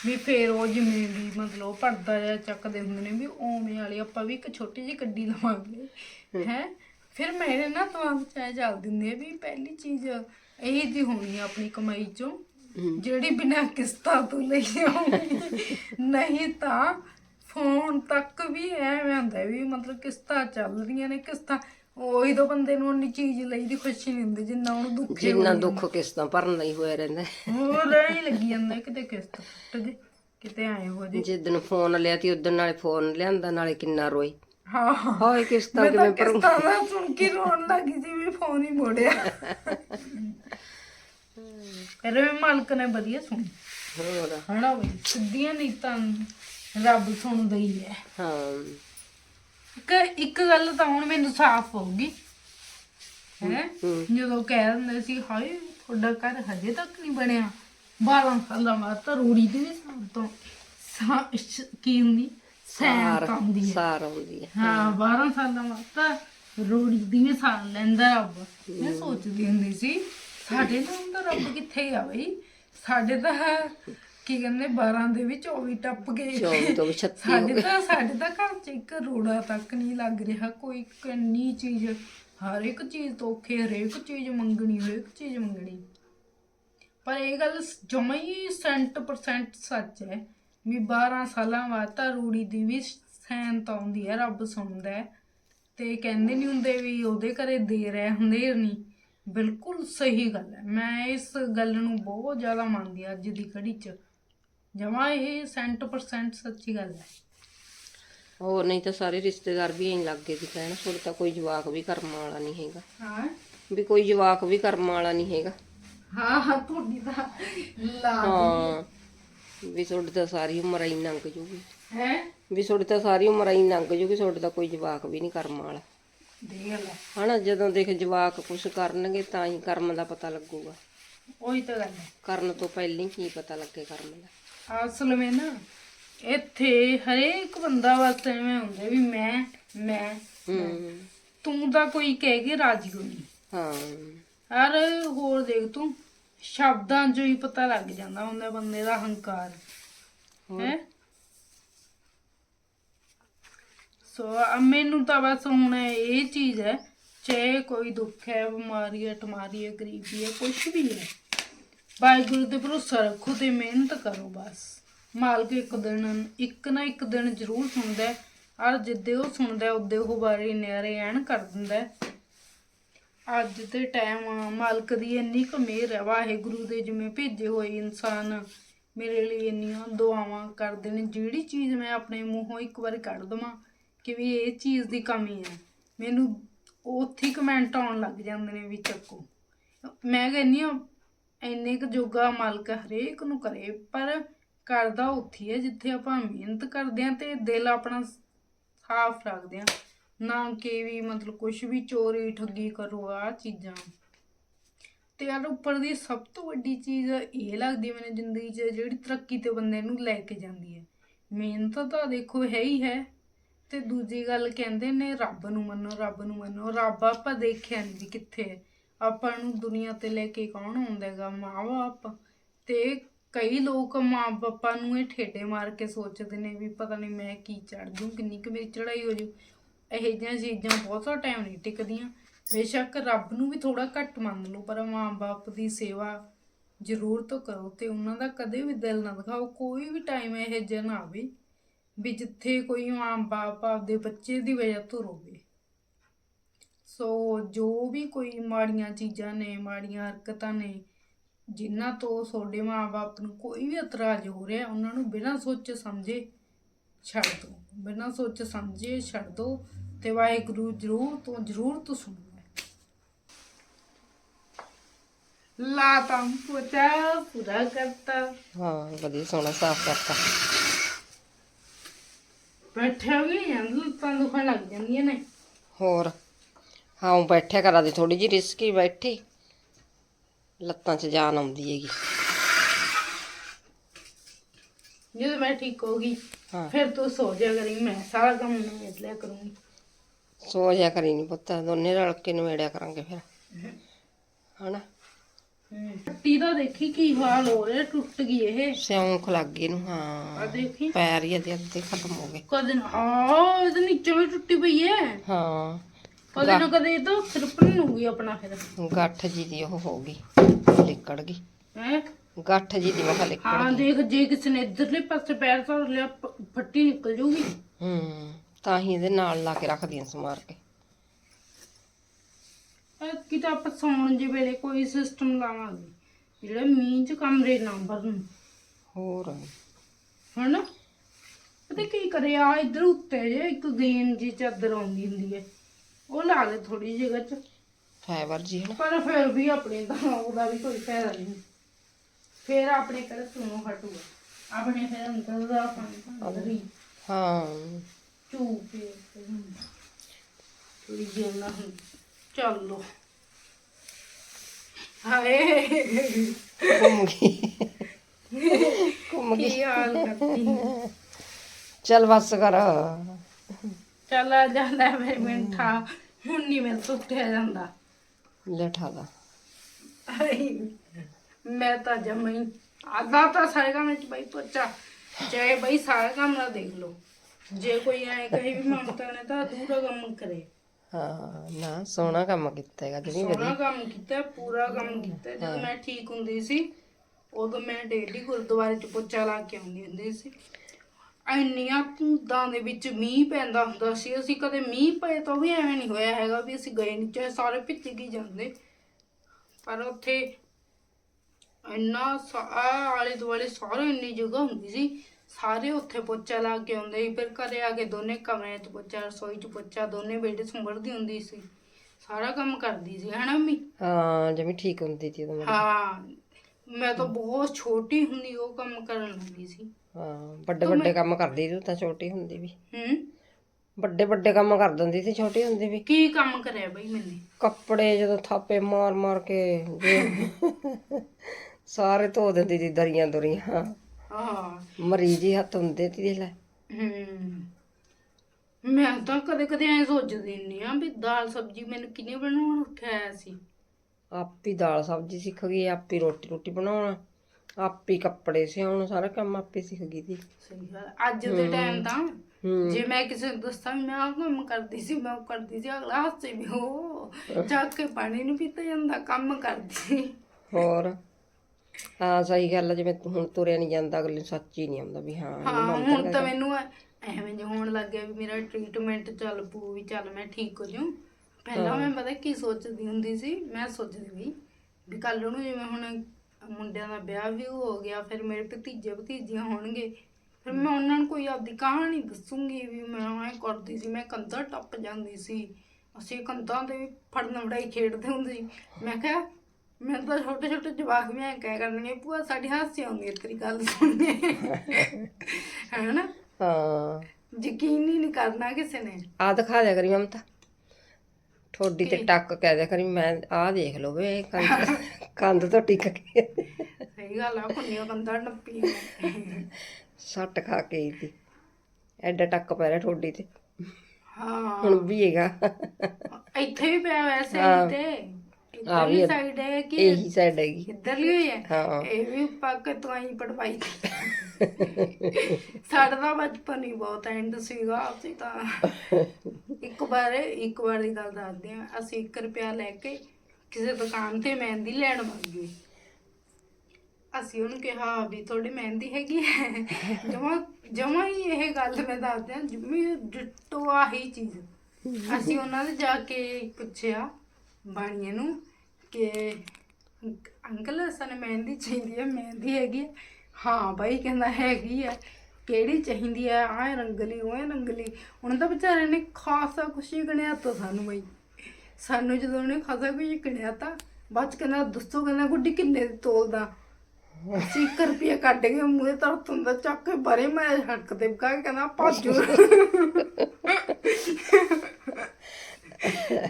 ਵੀ ਫੇਰ ਉਹ ਜਿਵੇਂ ਵੀ ਮਤਲਬ ਪਰਦਾ ਜਿਹਾ ਚੱਕਦੇ ਹੁੰਦੇ ਨੇ ਵੀ ਉਵੇਂ ਵਾਲੀ ਆਪਾਂ ਵੀ ਇੱਕ ਛੋਟੀ ਜਿਹੀ ਗੱਡੀ ਲਵਾਂਗੇ ਹੈ। ਫਿਰ ਮੇਰੇ ਨਾ ਦਿਮਾਗ 'ਚ ਇਹ ਚੱਲ ਦਿੰਦੇ ਵੀ ਪਹਿਲੀ ਚੀਜ਼ ਇਹ ਦੀ ਹੋਣੀ ਆਪਣੀ ਕਮਾਈ ਚੋਂ। ਜਿਹੜੀ ਬਿਨਾਂ ਕਿਸ਼ਤਾਂ ਤੋਂ ਲਈ ਆਉਣੀ ਨਹੀਂ ਤਾਂ ਫੋਨ ਤੱਕ ਵੀ ਐਵੇਂ ਹੁੰਦਾ ਵੀ ਮਤਲਬ ਕਿਸ਼ਤਾਂ ਚੱਲ ਰਹੀਆਂ ਨੇ ਕਿਸ਼ਤਾਂ ਉਹੀ ਤਾਂ ਬੰਦੇ ਨੂੰ ਉਨੀ ਚੀਜ਼ ਲਈ ਦੀ ਖੁਸ਼ੀ ਨਹੀਂ ਹੁੰਦੀ ਜਿੰਨਾ ਉਹਨੂੰ ਦੁੱਖ ਹੀ ਜਿੰਨਾ ਦੁੱਖ ਕਿਸ਼ਤਾਂ ਭਰਨ ਹੀ ਹੋਇਆ ਰਹਿੰਦਾ। ਉਹ ਨਹੀਂ ਲੱਗੀ ਜਾਂਦਾ ਕਿਤੇ ਕਿਸ਼ਤ ਟੁੱਟ ਜੇ ਕਿਤੇ ਆਏ ਹੋ ਜੇ। ਜਿੱਦਣ ਫੋਨ ਲਿਆ ਤੀ ਉਦੋਂ ਨਾਲੇ ਫੋਨ ਲਿਆਂਦਾ ਨਾਲੇ ਕਿੰਨਾ ਰੋਈ। ਹਾਂ। ਹਾਂ ਹਾਏ ਕਿਸ਼ਤਾਂ ਮੈਂ ਕਿਵੇਂ ਭਰੂ। ਕਿਸ਼ਤਾਂ ਦਾ ਸੁਣ ਕੇ ਰੋਣ ਲੱਗੀ ਸੀ ਵੀ ਫੋਨ ਹੀ ਮੋੜਿਆ। ਅਰੇ ਮਾਲਕ ਨੇ ਵਧੀਆ ਸੁਣੀ। ਹੋਰ। ਹਣਾ ਬਈ ਸਿੱਧੀਆਂ ਨੀਤਾਂ ਰੱਬ ਸੁਣਦਾ ਹੀ ਹੈ। ਹਾਂ। ਇੱਕ ਇੱਕ ਗੱਲ ਤਾਂ ਹੁਣ ਮੈਨੂੰ ਸਾਫ਼ ਹੋ ਗਈ ਹੈ। ਜਦੋਂ ਕਹਿ ਦਿੰਦੇ ਸੀ ਹਾਏ ਤੁਹਾਡਾ ਘਰ ਹਜੇ ਤੱਕ ਨਹੀਂ ਬਣਿਆ। 12 ਸਾਲਾਂ ਬਾਅਦ ਤਾਂ ਰੂੜੀ ਦੇ ਵੀ ਤੋਂ ਸਾ ਕੀ ਹੁੰਦੀ? ਸਾਰ ਆਉਂਦੀ ਹੈ। ਸਾਰ ਆਉਂਦੀ ਹੈ ਹਾਂ 12 ਸਾਲਾਂ ਬਾਅਦ ਤਾਂ ਰੂੜੀ ਦੀ ਵੀ ਸਾਲ ਲੈਂਦਾ ਰੱਬ। ਮੈਂ ਸੋਚਦੀ ਹੁੰਦੀ ਸੀ ਸਾਡੇ ਨਾਲ ਤਾਂ ਰੱਬ ਕਿੱਥੇ ਆ ਬਈ? ਸਾਡੇ ਤਾਂ ਕੀ ਕਹਿੰਦੇ 12 ਦੇ ਵਿੱਚ 24 ਟੱਪ ਗਏ। 24 ਤੋਂ ਵੀ 36 ਹੋ ਸਾਡੇ ਤਾਂ ਸਾਡੇ ਤਾਂ ਘਰ 'ਚ ਇੱਕ ਰੋੜਾ ਤੱਕ ਨਹੀਂ ਲੱਗ ਰਿਹਾ। ਕੋਈ ਕੰਨੀ ਚੀਜ਼ ਹਰ ਇੱਕ ਚੀਜ਼ ਤੋਖੇ ਹਰੇਕ ਚੀਜ਼ ਮੰਗਣੀ ਹਰੇਕ ਚੀਜ਼ ਮੰਗਣੀ। ਪਰ ਇਹ ਗੱਲ ਜਮਾ ਹੀ ਸੈਂਟ ਪਰਸੈਂਟ ਸੱਚ ਹੈ ਵੀ 12 ਸਾਲਾਂ ਬਾਅਦ ਤਾਂ ਰੂੜੀ ਦੀ ਵੀ ਸੈਂਤ ਆਉਂਦੀ ਹੈ ਰੱਬ ਸੁਣਦਾ ਹੈ। ਤੇ ਕਹਿੰਦੇ ਨਹੀਂ ਹੁੰਦੇ ਵੀ ਉਹਦੇ ਘਰੇ ਦੇ ਰਹਿ ਹੁੰਦੇ ਨਹੀਂ ਬਿਲਕੁਲ ਸਹੀ ਗੱਲ ਹੈ। ਮੈਂ ਇਸ ਗੱਲ ਨੂੰ ਬਹੁਤ ਜ਼ਿਆਦਾ ਮੰਨਦੀ ਅੱਜ ਦੀ ਘੜੀ 'ਚ। ਜਮਾ ਇਹ ਸੈਂਟ ਪਰਸੈਂਟ ਸੱਚੀ ਗੱਲ ਹੈ। ਹੋਰ ਨਹੀਂ ਤਾਂ ਸਾਰੇ ਰਿਸ਼ਤੇਦਾਰ ਵੀ ਐਂ ਲੱਗ ਗਏ ਸੀ ਕਹਿਣ ਤੁਹਾਡੇ ਤਾਂ ਕੋਈ ਜਵਾਕ ਵੀ ਕਰਮ ਵਾਲਾ ਨਹੀਂ ਹੈਗਾ। ਹਾਂ। ਵੀ ਕੋਈ ਜਵਾਕ ਵੀ ਕਰਮ ਵਾਲਾ ਨਹੀਂ ਹੈਗਾ। ਹਾਂ ਹਾਂ ਤੁਹਾਡੀ ਤਾਂ ਲਾ ਹਾਂ। ਵੀ ਤੁਹਾਡੀ ਤਾਂ ਸਾਰੀ ਉਮਰ ਹੀ ਲੰਘ ਜੂਗੀ। ਹੈ? ਵੀ ਤੁਹਾਡੀ ਤਾਂ ਸਾਰੀ ਉਮਰ ਹੀ ਲੰਘ ਜੂਗੀ ਤੁਹਾਡੇ ਤਾਂ ਕੋਈ ਜਵਾਕ ਵੀ ਨਹੀਂ ਕਰਮ ਵਾਲਾ। ਦੇਖ ਲੈ। ਹਨਾ ਜਦੋਂ ਦੇਖ ਜਵਾਕ ਕੁਛ ਕਰਨਗੇ ਤਾਂ ਹੀ ਕਰਮ ਦਾ ਪਤਾ ਲੱਗੂਗਾ। ਉਹੀ ਤਾਂ ਗੱਲ ਹੈ। ਕਰਨ ਤੋਂ ਪਹਿਲਾਂ ਹੀ ਕੀ ਪਤਾ ਲੱਗੇ ਕਰਮ ਦਾ। ਅਸਲ ਵਿੱਚ ਨਾ ਇੱਥੇ ਹਰੇਕ ਬੰਦਾ ਵਾਸਤੇ ਐਵੇਂ ਹੁੰਦਾ ਵੀ ਮੈਂ ਮੈਂ ਹੂੰ। ਤੂੰ ਤਾਂ ਕੋਈ ਕਹਿ ਕੇ ਰਾਜੀ ਹੋਈ। ਨਹੀਂ ਹਾਂ। ਯਾਰ ਹੋਰ ਦੇਖ ਤੂੰ ਸ਼ਬਦਾਂ 'ਚੋਂ ਹੀ ਪਤਾ ਲੱਗ ਜਾਂਦਾ ਹੁੰਦਾ ਬੰਦੇ ਦਾ ਹੰਕਾਰ। ਹੈ? ਸੋ ਮੈਨੂੰ ਤਾਂ ਬਸ ਹੁਣ ਇਹ ਚੀਜ਼ ਹੈ ਚਾਹੇ ਕੋਈ ਦੁੱਖ ਹੈ ਬਿਮਾਰੀ ਹੈ ਟਮਾਰੀ ਹੈ ਗਰੀਬੀ ਹੈ ਕੁਝ ਵੀ ਹੈ। ਵਾਹਿਗੁਰੂ ਤੇ ਭਰੋਸਾ ਰੱਖੋ ਤੇ ਮਿਹਨਤ ਕਰੋ ਬਸ। ਮਾਲਕ ਇੱਕ ਦਿਨ ਇੱਕ ਨਾ ਇੱਕ ਦਿਨ ਜ਼ਰੂਰ ਸੁਣਦਾ ਹੈ। ਔਰ ਜਿੱਦੇ ਉਹ ਸੁਣਦਾ ਹੈ, ਉਹ ਬਾਰੇ ਨਿਆਰੇ ਐਨ ਕਰ ਦਿੰਦਾ ਅੱਜ ਦੇ ਟਾਈਮ ਮਾਲਕ ਦੀ ਇੰਨੀ ਕੁ ਮਿਹਰ ਹੈ। ਵਾਹਿਗੁਰੂ ਦੇ ਜਿਵੇਂ ਭੇਜੇ ਹੋਏ ਇਨਸਾਨ ਮੇਰੇ ਲਈ ਇੰਨੀਆਂ ਦੁਆਵਾਂ ਕਰਦੇ ਨੇ ਜਿਹੜੀ ਚੀਜ਼ ਮੈਂ ਆਪਣੇ ਮੂੰਹੋਂ ਇੱਕ ਵਾਰ ਕੱਢ ਦਵਾਂ ਕਿ ਵੀ ਇਹ ਚੀਜ਼ ਦੀ ਕਮੀ ਹੈ। ਮੈਨੂੰ ਉੱਥੇ ਕਮੈਂਟ ਆਉਣ ਲੱਗ ਜਾਂਦੇ ਨੇ ਵੀ ਚੱਕੋ। ਮੈਂ ਕਹਿੰਦੀ ਹਾਂ ਇੰਨੇ ਕੁ ਜੋਗਾ ਮਾਲਕ ਹਰੇਕ ਨੂੰ ਕਰੇ, ਪਰ ਕਰਦਾ ਉੱਥੇ ਹੈ ਜਿੱਥੇ ਆਪਾਂ ਮਿਹਨਤ ਕਰਦੇ ਹਾਂ ਤੇ ਦਿਲ ਆਪਣਾ ਸਾਫ਼ ਰੱਖਦੇ ਹਾਂ। ਨਾ ਕਿ ਵੀ ਮਤਲਬ ਕੁਝ ਵੀ ਚੋਰੀ ਠੱਗੀ ਕਰੋ ਆ ਚੀਜ਼ਾਂ। ਤੇ ਯਾਰ ਉੱਪਰ ਦੀ ਸਭ ਤੋਂ ਵੱਡੀ ਚੀਜ਼ ਇਹ ਲੱਗਦੀ ਮੈਨੂੰ ਜ਼ਿੰਦਗੀ 'ਚ ਜਿਹੜੀ ਤਰੱਕੀ ਤੇ ਬੰਦੇ ਨੂੰ ਲੈ ਕੇ ਜਾਂਦੀ ਹੈ। ਮਿਹਨਤ ਤਾਂ ਦੇਖੋ ਹੈ ਹੀ ਹੈ ਤੇ ਦੂਜੀ ਗੱਲ ਕਹਿੰਦੇ ਨੇ, ਰੱਬ ਨੂੰ ਮੰਨੋ, ਰੱਬ ਨੂੰ ਮੰਨੋ। ਰੱਬ ਆਪਾਂ ਦੇਖਿਆ ਨਹੀਂ ਵੀ ਕਿੱਥੇ ਹੈ। ਆਪਾਂ ਨੂੰ ਦੁਨੀਆ ਤੇ ਲੈ ਕੇ ਕੌਣ ਆਉਂਦਾ ਹੈਗਾ? ਮਾਂ-ਬਾਪ। ਤੇ ਕਈ ਲੋਕ ਮਾਂ-ਬਾਪਾਂ ਨੂੰ ਇਹ ਠੇਡੇ ਮਾਰ ਕੇ ਸੋਚਦੇ ਨੇ ਵੀ ਪਤਾ ਨਹੀਂ ਮੈਂ ਕੀ ਚੜ ਜੂ, ਕਿੰਨੀ ਕੁ ਮੇਰੀ ਚੜਾਈ ਹੋ ਜੂ। ਇਹੋ ਜਿਹੀਆਂ ਚੀਜ਼ਾਂ ਬਹੁਤਾ ਟਾਈਮ ਨਹੀਂ ਟਿਕਦੀਆਂ। ਬੇਸ਼ੱਕ ਰੱਬ ਨੂੰ ਵੀ ਥੋੜਾ ਘੱਟ ਮੰਨ ਲਓ, ਪਰ ਮਾਂ-ਬਾਪ ਦੀ ਸੇਵਾ ਜ਼ਰੂਰ ਤੋਂ ਕਰੋ ਤੇ ਉਹਨਾਂ ਦਾ ਕਦੇ ਵੀ ਦਿਲ ਨਾ ਦਿਖਾਓ। ਕੋਈ ਵੀ ਟਾਈਮ ਇਹੋ ਜਿਹਾ ਨਾ ਆਵੇ ਵੀ ਜਿੱਥੇ ਕੋਈ ਮਾਂ-ਬਾਪ ਆਪਦੇ ਬੱਚੇ ਦੀ ਵਜ੍ਹਾ ਤੋਂ ਰੋਵੇ। ਸੋ ਜੋ ਵੀ ਕੋਈ ਮਾੜੀਆਂ ਚੀਜ਼ਾਂ ਨੇ ਮਾੜੀਆਂ ਹਰਕਤਾਂ ਨੇ ਜਿਨ੍ਹਾਂ ਤੋਂ ਤੁਹਾਡੇ ਮਾਂ-ਬਾਪ ਨੂੰ ਕੋਈ ਵੀ ਇਤਰਾਜ਼ ਹੋ ਰਿਹਾ ਉਹਨਾਂ ਨੂੰ ਬਿਨਾਂ ਸੋਚੇ ਸਮਝੇ ਛੱਡ ਦੋ ਬਿਨਾਂ ਸੋਚੇ ਸਮਝੇ ਛੱਡ ਦੋ ਤੇ ਵਾਹਿਗੁਰੂ ਜ਼ਰੂਰ ਤੋਂ ਜ਼ਰੂਰ ਤੋਂ ਸੁਣਦਾ ਲਾ ਤਾਂ ਪੋਚਾ ਪੂਰਾ ਕਰਤਾ। ਹਾਂ ਵਧੀਆ ਸੋਹਣਾ ਸਾਫ਼ ਕਰਤਾ। ਬੈਠੇ ਹੋ ਗਏ ਲੱਤਾਂ ਦੁਖਣ ਲੱਗ ਜਾਂਦੀਆਂ ਨੇ। ਹੋਰ? ਹਾਂ ਬੈਠਿਆ ਕਰਾ ਦੀ ਥੋੜੀ ਜਿਹੀ ਰਿਸਕੀ ਬੈਠੀ। ਲੱਤਾਂ 'ਚ ਜਾਨ ਆਉਂਦੀ ਹੈਗੀ। ਜਦੋਂ ਮੈਂ ਠੀਕ ਹੋ ਗਈ ਹਾਂ। ਫਿਰ ਤੂੰ ਸੋ ਜਾ ਕਰੀ ਮੈਂ ਸਾਰਾ ਕੰਮ ਨਿਬੇੜ ਲਿਆ ਕਰੂੰਗੀ। ਸੋ ਜਾ ਕਰੀ ਨਹੀਂ ਪੁੱਤ ਦੋਨੇ ਰਲ ਕੇ ਨਵੇੜਿਆ ਕਰਾਂਗੇ ਫਿਰ। ਹਨਾ? ਟੁੱਟੀ ਤਾਂ ਦੇਖੀ ਕੀ ਹਾਲ ਹੋ ਰਿਹਾ ਟੁੱਟ ਗਈ ਇਹ। ਸਿਉਂਖ ਲੱਗ ਗਈ ਨੂੰ ਆ ਹਾਂ ਦੇਖੀ। ਪੈਰ ਹੀ ਇਹਦੇ ਅੱਧੇ ਖਤਮ ਹੋ ਗਏ। ਕਦੇ ਆ ਇਹਦੇ ਨੀਚੇ ਵੀ ਟੁੱਟੀ ਪਈ ਹੈ। ਹਾਂ। ਕਦੇ ਨਾ ਕਦੇ ਇਹ ਤਾਂ ਸਿਰਪਣ ਨੂੰ ਗਈ ਆਪਣਾ ਫਿਰ। ਗੱਠ ਜੀ ਦੀ ਉਹ ਹੋ ਗਈ ਲਿਕੜ ਗਈ। ਹੈ? ਗੱਠ ਜੀ ਦੀ ਮੈਂ ਲਿਕੜ ਹਾਂ ਗਈ। ਦੇਖ ਜੇ ਕਿਸੇ ਨੇ ਇਧਰਲੇ ਪਾਸੇ ਪੈਰ ਧਰ ਲਿਆ ਪ- ਫੱਟੀ ਨਿਕਲ ਜੂਗੀ। ਹੂੰ ਤਾਂ ਹੀ ਇਹਦੇ ਨਾਲ ਲਾ ਕੇ ਰੱਖਦੀਆਂ ਸਮਾਰ ਕੇ। ਕਿ ਤਾਂ ਆਪਾਂ ਸੌਣ ਜੇ ਵੇਲੇ ਕੋਈ ਸਿਸਟਮ ਲਾਵਾਂਗੇ। ਜਿਹੜਾ ਮੀਂਹ ਚ ਕਮਰੇ ਨਾ। ਭਰਨ ਹੋਰ? ਹਨਾ? ਪਤਾ ਕੀ ਕਰੇ ਆ ਇਧਰ ਉੱਤੇ ਜੇ ਇੱਕ ਗ੍ਰੀਨ ਜੀ ਚਾਦਰ ਆਉਂਦੀ ਹੁੰਦੀ ਹੈ। ਉਹ ਲਾ ਦੇ ਥੋੜੀ ਜਗ੍ਹਾ ਚ। ਫਾਈਬਰ ਜੀ ਹਨਾ। ਪਰ ਫਿਰ ਵੀ ਆਪਣੇ ਤਾਂ ਉਹਦਾ ਵੀ ਕੋਈ ਫਾਇਦਾ ਨਹੀਂ। ਫਿਰ ਆਪਣੇ ਕਿਹੜਾ ਸੁਣੋ ਹਟੂਗਾ। ਆਪਣੇ ਫਿਰ ਅੰਦਰ ਦਾ ਪਾਣੀ ਅੰਦਰ ਹੀ। ਹਾਂ। ਚੂਪੇ ਥੋੜੀ ਜਿਹੀ ਨਾ ਹੁਣ ਚੱਲੋ ਹਾਏ। ਘੁੰਮ ਗਈ। ਘੁੰਮ ਗਈ ਕੀ ਹਾਲ ਕਰਦੀ। ਹੈ। ਚੱਲ ਬਸ ਕਰ। ਚੱਲ ਆ ਜਾ ਲੈ ਮੇਰੇ ਮਿੰਠਾ ਹੁਣ ਨਹੀਂ ਮੈਂ ਤੋਂ ਉੱਠਿਆ ਜਾਂਦਾ ਲੈ ਠਾ ਦਾ ਹਾਏ, ਮੈਂ ਤਾਂ ਜਮਈ ਆਦਾ ਤਾਂ ਸਾਰੇ ਕੰਮ ਵਿੱਚ ਬਈ ਪੋਚਾ ਚਾਹੇ ਬਈ ਸਾਰਾ ਕੰਮ ਨਾ ਦੇਖ ਲਓ ਜੇ ਕੋਈ ਐ ਕਹੇ ਵੀ ਮਮਤਾ ਨੇ ਤਾਂ ਅਧੂਰਾ ਕੰਮ ਕਰੇ ਹਾਂ ਨਾ ਸੋਹਣਾ ਕੰਮ ਕੀਤਾ ਹੈਗਾ ਜਿਹੜੀ ਸੋਹਣਾ ਕੰਮ ਕੀਤਾ ਪੂਰਾ ਕੰਮ ਕੀਤਾ ਜਦੋਂ ਮੈਂ ਠੀਕ ਹੁੰਦੀ ਸੀ ਉਦੋਂ ਮੈਂ ਡੇਲੀ ਗੁਰਦੁਆਰੇ ਚ ਪੋਚਾ ਲਾ ਕੇ ਆਉਂਦੀ ਹੁੰਦੀ ਸੀ। ਇੰਨੀਆਂ ਧੁੰਦਾਂ ਦੇ ਵਿੱਚ ਮੀਂਹ ਪੈਂਦਾ ਹੁੰਦਾ ਸੀ। ਅਸੀਂ ਕਦੇ ਮੀਂਹ ਪਏ ਤਾਂ ਵੀ ਐਵੇਂ ਨਹੀਂ ਹੋਇਆ ਹੈਗਾ ਵੀ ਅਸੀਂ ਗਏ ਨਹੀਂ ਚਾਹੇ ਸਾਰੇ ਭਿੱਜ ਹੀ ਜਾਂਦੇ। ਪਰ ਉੱਥੇ ਇੰਨਾ ਆਲੇ ਦੁਆਲੇ ਸਾਰੇ ਇੰਨੀ ਜਗ੍ਹਾ ਹੁੰਦੀ ਸੀ ਸਾਰੇ ਉੱਥੇ ਪੋਚਾ ਲਾ ਕੇ ਆਉਂਦੇ ਸੀ। ਫਿਰ ਘਰੇ ਆ ਕੇ ਦੋਨੇ ਕਮਰਿਆਂ 'ਚ ਪੋਚਾ ਰਸੋਈ 'ਚ ਪੋਚਾ ਦੋਨੇ ਬੇੜੇ ਸੰਭਲਦੀ ਹੁੰਦੀ ਸੀ। ਸਾਰਾ ਕੰਮ ਕਰਦੀ ਸੀ ਹਨਾ ਮੰਮੀ? ਹਾਂ ਜਮੀ ਠੀਕ ਹੁੰਦੀ ਸੀ। ਹਾਂ ਮੈਂ ਤਾਂ ਬਹੁਤ ਛੋਟੀ ਹੁੰਦੀ ਉਹ ਕੰਮ ਕਰਨ ਲੱਗੀ ਸੀ। ਹਾਂ ਵੱਡੇ ਵੱਡੇ ਕੰਮ ਕਰਦੀ ਸੀ ਤੂੰ ਤਾਂ ਛੋਟੀ ਹੁੰਦੀ ਵੀ। ਹੂੰ? ਵੱਡੇ ਵੱਡੇ ਕੰਮ ਕਰ ਦਿੰਦੀ ਸੀ ਛੋਟੀ ਹੁੰਦੀ ਵੀ। ਕੀ ਕੰਮ ਕਰਿਆ ਬਈ ਮੈਨੇ? ਕੱਪੜੇ ਜਦੋਂ ਥਾਪੇ ਮਾਰ ਮਾਰ ਕੇ ਜੇ ਸਾਰੇ ਧੋ ਦਿੰਦੀ ਸੀ ਦਰੀਆਂ ਦੁਰੀਆਂ। ਹਾਂ। ਮਰੀਜ਼ ਹੀ ਹੱਥ ਹੁੰਦੇ ਸੀ ਲੈ। ਹੂੰ। ਮੈਂ ਤਾਂ ਕਦੇ ਕਦੇ ਐ ਸੋਚਦੀ ਹੁੰਦੀ ਆ ਵੀ ਦਾਲ ਸਬਜੀ ਮੈਨੂੰ ਕਿਨੇ ਬਣਾਉਣ ਰੱਖਿਆ ਸੀ। ਆਪੀ ਦਾਲ ਸਬਜ਼ੀ ਸਿੱਖ ਗਈ ਆਪੀ ਰੋਟੀ ਰੋਟੀ ਬਣਾਉਣਾ। ਆਪੀ ਕੱਪੜੇ ਸਿਉਣ ਸਾਰਾ ਕੰਮ ਆਪੇ ਸਿੱਖ ਗਈ ਸੀ। ਸਹੀ ਗੱਲ ਅੱਜ ਦੇ ਟਾਈਮ ਤਾਂ ਜੇ ਮੈਂ ਕਿਸੇ ਨੂੰ ਦੱਸਾਂ ਵੀ ਮੈਂ ਆਹ ਕੰਮ ਕਰਦੀ ਸੀ ਮੈਂ ਉਹ ਕਰਦੀ ਸੀ ਅਗਲਾ ਹੱਸੇ ਵੀ ਹੋ ਚੱਕ ਕੇ ਪਾਣੀ ਨੂੰ ਪੀਤਾ ਜਾਂਦਾ ਕੰਮ ਕਰਦੀ। ਹੋਰ? ਹਾਂ ਸਹੀ ਗੱਲ ਆ, ਜਿਵੇਂ ਤੂੰ ਹੁਣ ਤੁਰਿਆ ਨਹੀਂ ਜਾਂਦਾ ਅਗਲੇ ਨੂੰ ਸੱਚ ਹੀ ਨਹੀਂ ਆਉਂਦਾ ਵੀ ਹਾਂ ਇਹਨੂੰ ਹਾਂ ਮੰਨਤਾ ਹੁਣ ਤਾਂ ਮੈਨੂੰ ਐ- ਐਵੇਂ ਜਿਹਾ ਹੋਣ ਲੱਗ ਗਿਆ ਵੀ ਮੇਰਾ ਟ੍ਰੀਟਮੈਂਟ ਚੱਲ ਪੂ ਵੀ ਚੱਲ ਮੈਂ ਠੀਕ ਹੋ ਜਾਊਂ। ਪਹਿਲਾਂ ਮੈਂ ਪਤਾ ਕੀ ਸੋਚਦੀ ਹੁੰਦੀ ਸੀ ਮੈਂ ਸੋਚਦੀ ਵੀ ਵੀ ਕੱਲ ਨੂੰ ਜਿਵੇਂ ਹੁਣ ਮੁੰਡਿਆਂ ਦਾ ਵਿਆਹ ਵੀ ਹੋ ਗਿਆ ਫਿਰ ਮੇਰੇ ਭਤੀਜੇ ਭਤੀਜੀਆਂ ਹੋਣਗੇ। ਫਿਰ ਮੈਂ ਉਹਨਾਂ ਨੂੰ ਕੋਈ ਆਪਦੀ ਕਹਾਣੀ ਦੱਸੂਗੀ ਵੀ ਮੈਂ ਐ ਕਰਦੀ ਸੀ ਮੈਂ ਕੰਧਾਂ ਟੱਪ ਜਾਂਦੀ ਸੀ। ਅਸੀਂ ਕੰਧਾਂ ਤੇ ਵੀ ਫੜਨ ਵੜਾਈ ਖੇਡਦੇ ਹੁੰਦੇ ਸੀ। ਮੈਂ ਕਿਹਾ ਮੈਂ ਤਾਂ ਛੋਟੇ ਛੋਟੇ ਜਵਾਕ ਵੀ ਐ ਕਹਿ ਕਰਨਗੇ ਭੂਆ ਸਾਡੀ ਹਾਸੀ ਆਉਂਦੀ ਤੇਰੀ ਗੱਲ ਸੁਣ ਕੇ ਹੈ। ਨਾ ਹਾਂ ਯਕੀਨ ਹੀ ਨਹੀਂ ਕਰਨਾ ਕਿਸੇ ਨੇ। ਆ ਦਿਖਾ ਦਿਆ ਕਰੀ ਮਮਤਾ। ਠੋਡੀ ਤੇ ਟੱਕ ਕਹਿ ਦਿਆ ਕਰੀ ਮੈਂ ਆ ਦੇਖ ਲਓ ਵੇ ਕੰਧ। ਕੰਧ ਤੋਂ ਟਿਕ ਕੇ। ਸਹੀ ਗੱਲ ਆ ਕੁੰਨੀਆਂ ਕੰਧਾਂ ਨੱਪੀਆਂ ਸੱਟ ਖਾ ਕੇ ਆਈ ਸੀ। ਐਡਾ ਟੱਕ ਪੈ ਰਿਹਾ ਠੋਡੀ ਤੇ। ਹਾਂ। ਹੁਣ ਵੀ ਹੈਗਾ। ਇੱਥੇ ਵੀ ਪਿਆ ਵੈਸੇ ਹਾਂ। ਤੇ। ਆ ਵੀ ਇਧਰਲੀ ਸਾਈਡ ਹੈ ਕਿ ਇਹੀ ਸਾਈਡ ਹੈਗੀ। ਇੱਧਰਲੀ ਹੋਈ ਹੈ? ਹਾਂ। ਇਹ ਵੀ ਪੱਕ ਤੋਂ ਆਈ ਪੜਵਾਈ ਸਾਡਾ ਤਾਂ ਬਚਪਨ ਹੀ ਬਹੁਤ ਐਂਡ ਸੀਗਾ ਅਸੀਂ ਤਾਂ। ਇੱਕ ਵਾਰ ਇੱਕ ਵਾਰ ਦੀ ਗੱਲ ਦੱਸਦੇ ਆ ਅਸੀਂ 1 ਰੁਪਿਆ ਲੈ ਕੇ ਕਿਸੇ ਦੁਕਾਨ ਤੇ ਮਹਿੰਦੀ ਲੈਣ ਵਗ ਗਏ ਅਸੀਂ ਉਹਨੂੰ ਕਿਹਾ ਵੀ ਤੁਹਾਡੀ ਮਹਿੰਦੀ ਹੈਗੀ ਹੈ। ਜਮਾ ਜਮਾ ਹੀ ਇਹ ਗੱਲ ਮੈਂ ਦੱਸਦੇ ਆ ਜਮੀ ਡਿੱਟੋ ਆਹੀ ਚੀਜ਼। ਅਸੀਂ ਉਹਨਾਂ ਦੇ ਜਾ ਕੇ ਪੁੱਛਿਆ ਬਾਣੀਏ ਨੂੰ ਕਿ ਅੰਕਲ, ਸਾਨੂੰ ਮਹਿੰਦੀ ਚਾਹੀਦੀ ਹੈ, ਮਹਿੰਦੀ ਹੈਗੀ ਹੈ। ਹਾਂ ਬਾਈ, ਕਹਿੰਦਾ ਹੈਗੀ ਹੈ। ਕਿਹੜੀ ਚਾਹੀਦੀ ਹੈ? ਆਹ ਰੰਗਲੀ, ਉਹ ਰੰਗਲੀ। ਉਹਨਾਂ ਤਾਂ ਵਿਚਾਰੇ ਨੇ ਖਾਸਾ ਕੁਛ ਹੀ ਗਣਿਆ ਤਾਂ ਸਾਨੂੰ ਬਾਈ। ਸਾਨੂੰ ਜਦੋਂ ਉਹਨੇ ਖਾਸਾ ਕੁਛ ਹੀ ਗਣਿਆ ਤਾਂ ਬਾਅਦ ਚ ਕਹਿੰਦਾ, ਦੱਸੋ ਕਹਿੰਦਾ, ਗੁੱਡੀ ਕਿੰਨੇ ਦੀ ਤੋਲਦਾ ਅਸੀਂ 1 ਰੁਪਿਆ ਕੱਢ ਕੇ ਮੂਹਰੇ ਤਰਤ ਹੁੰਦਾ ਚੱਕ ਕੇ ਬਾਰੇ ਮੈਂ ਹੜਕ ਤੇ ਬਕਾ ਕੇ ਕਹਿੰਦਾ, ਭਾਜੋ।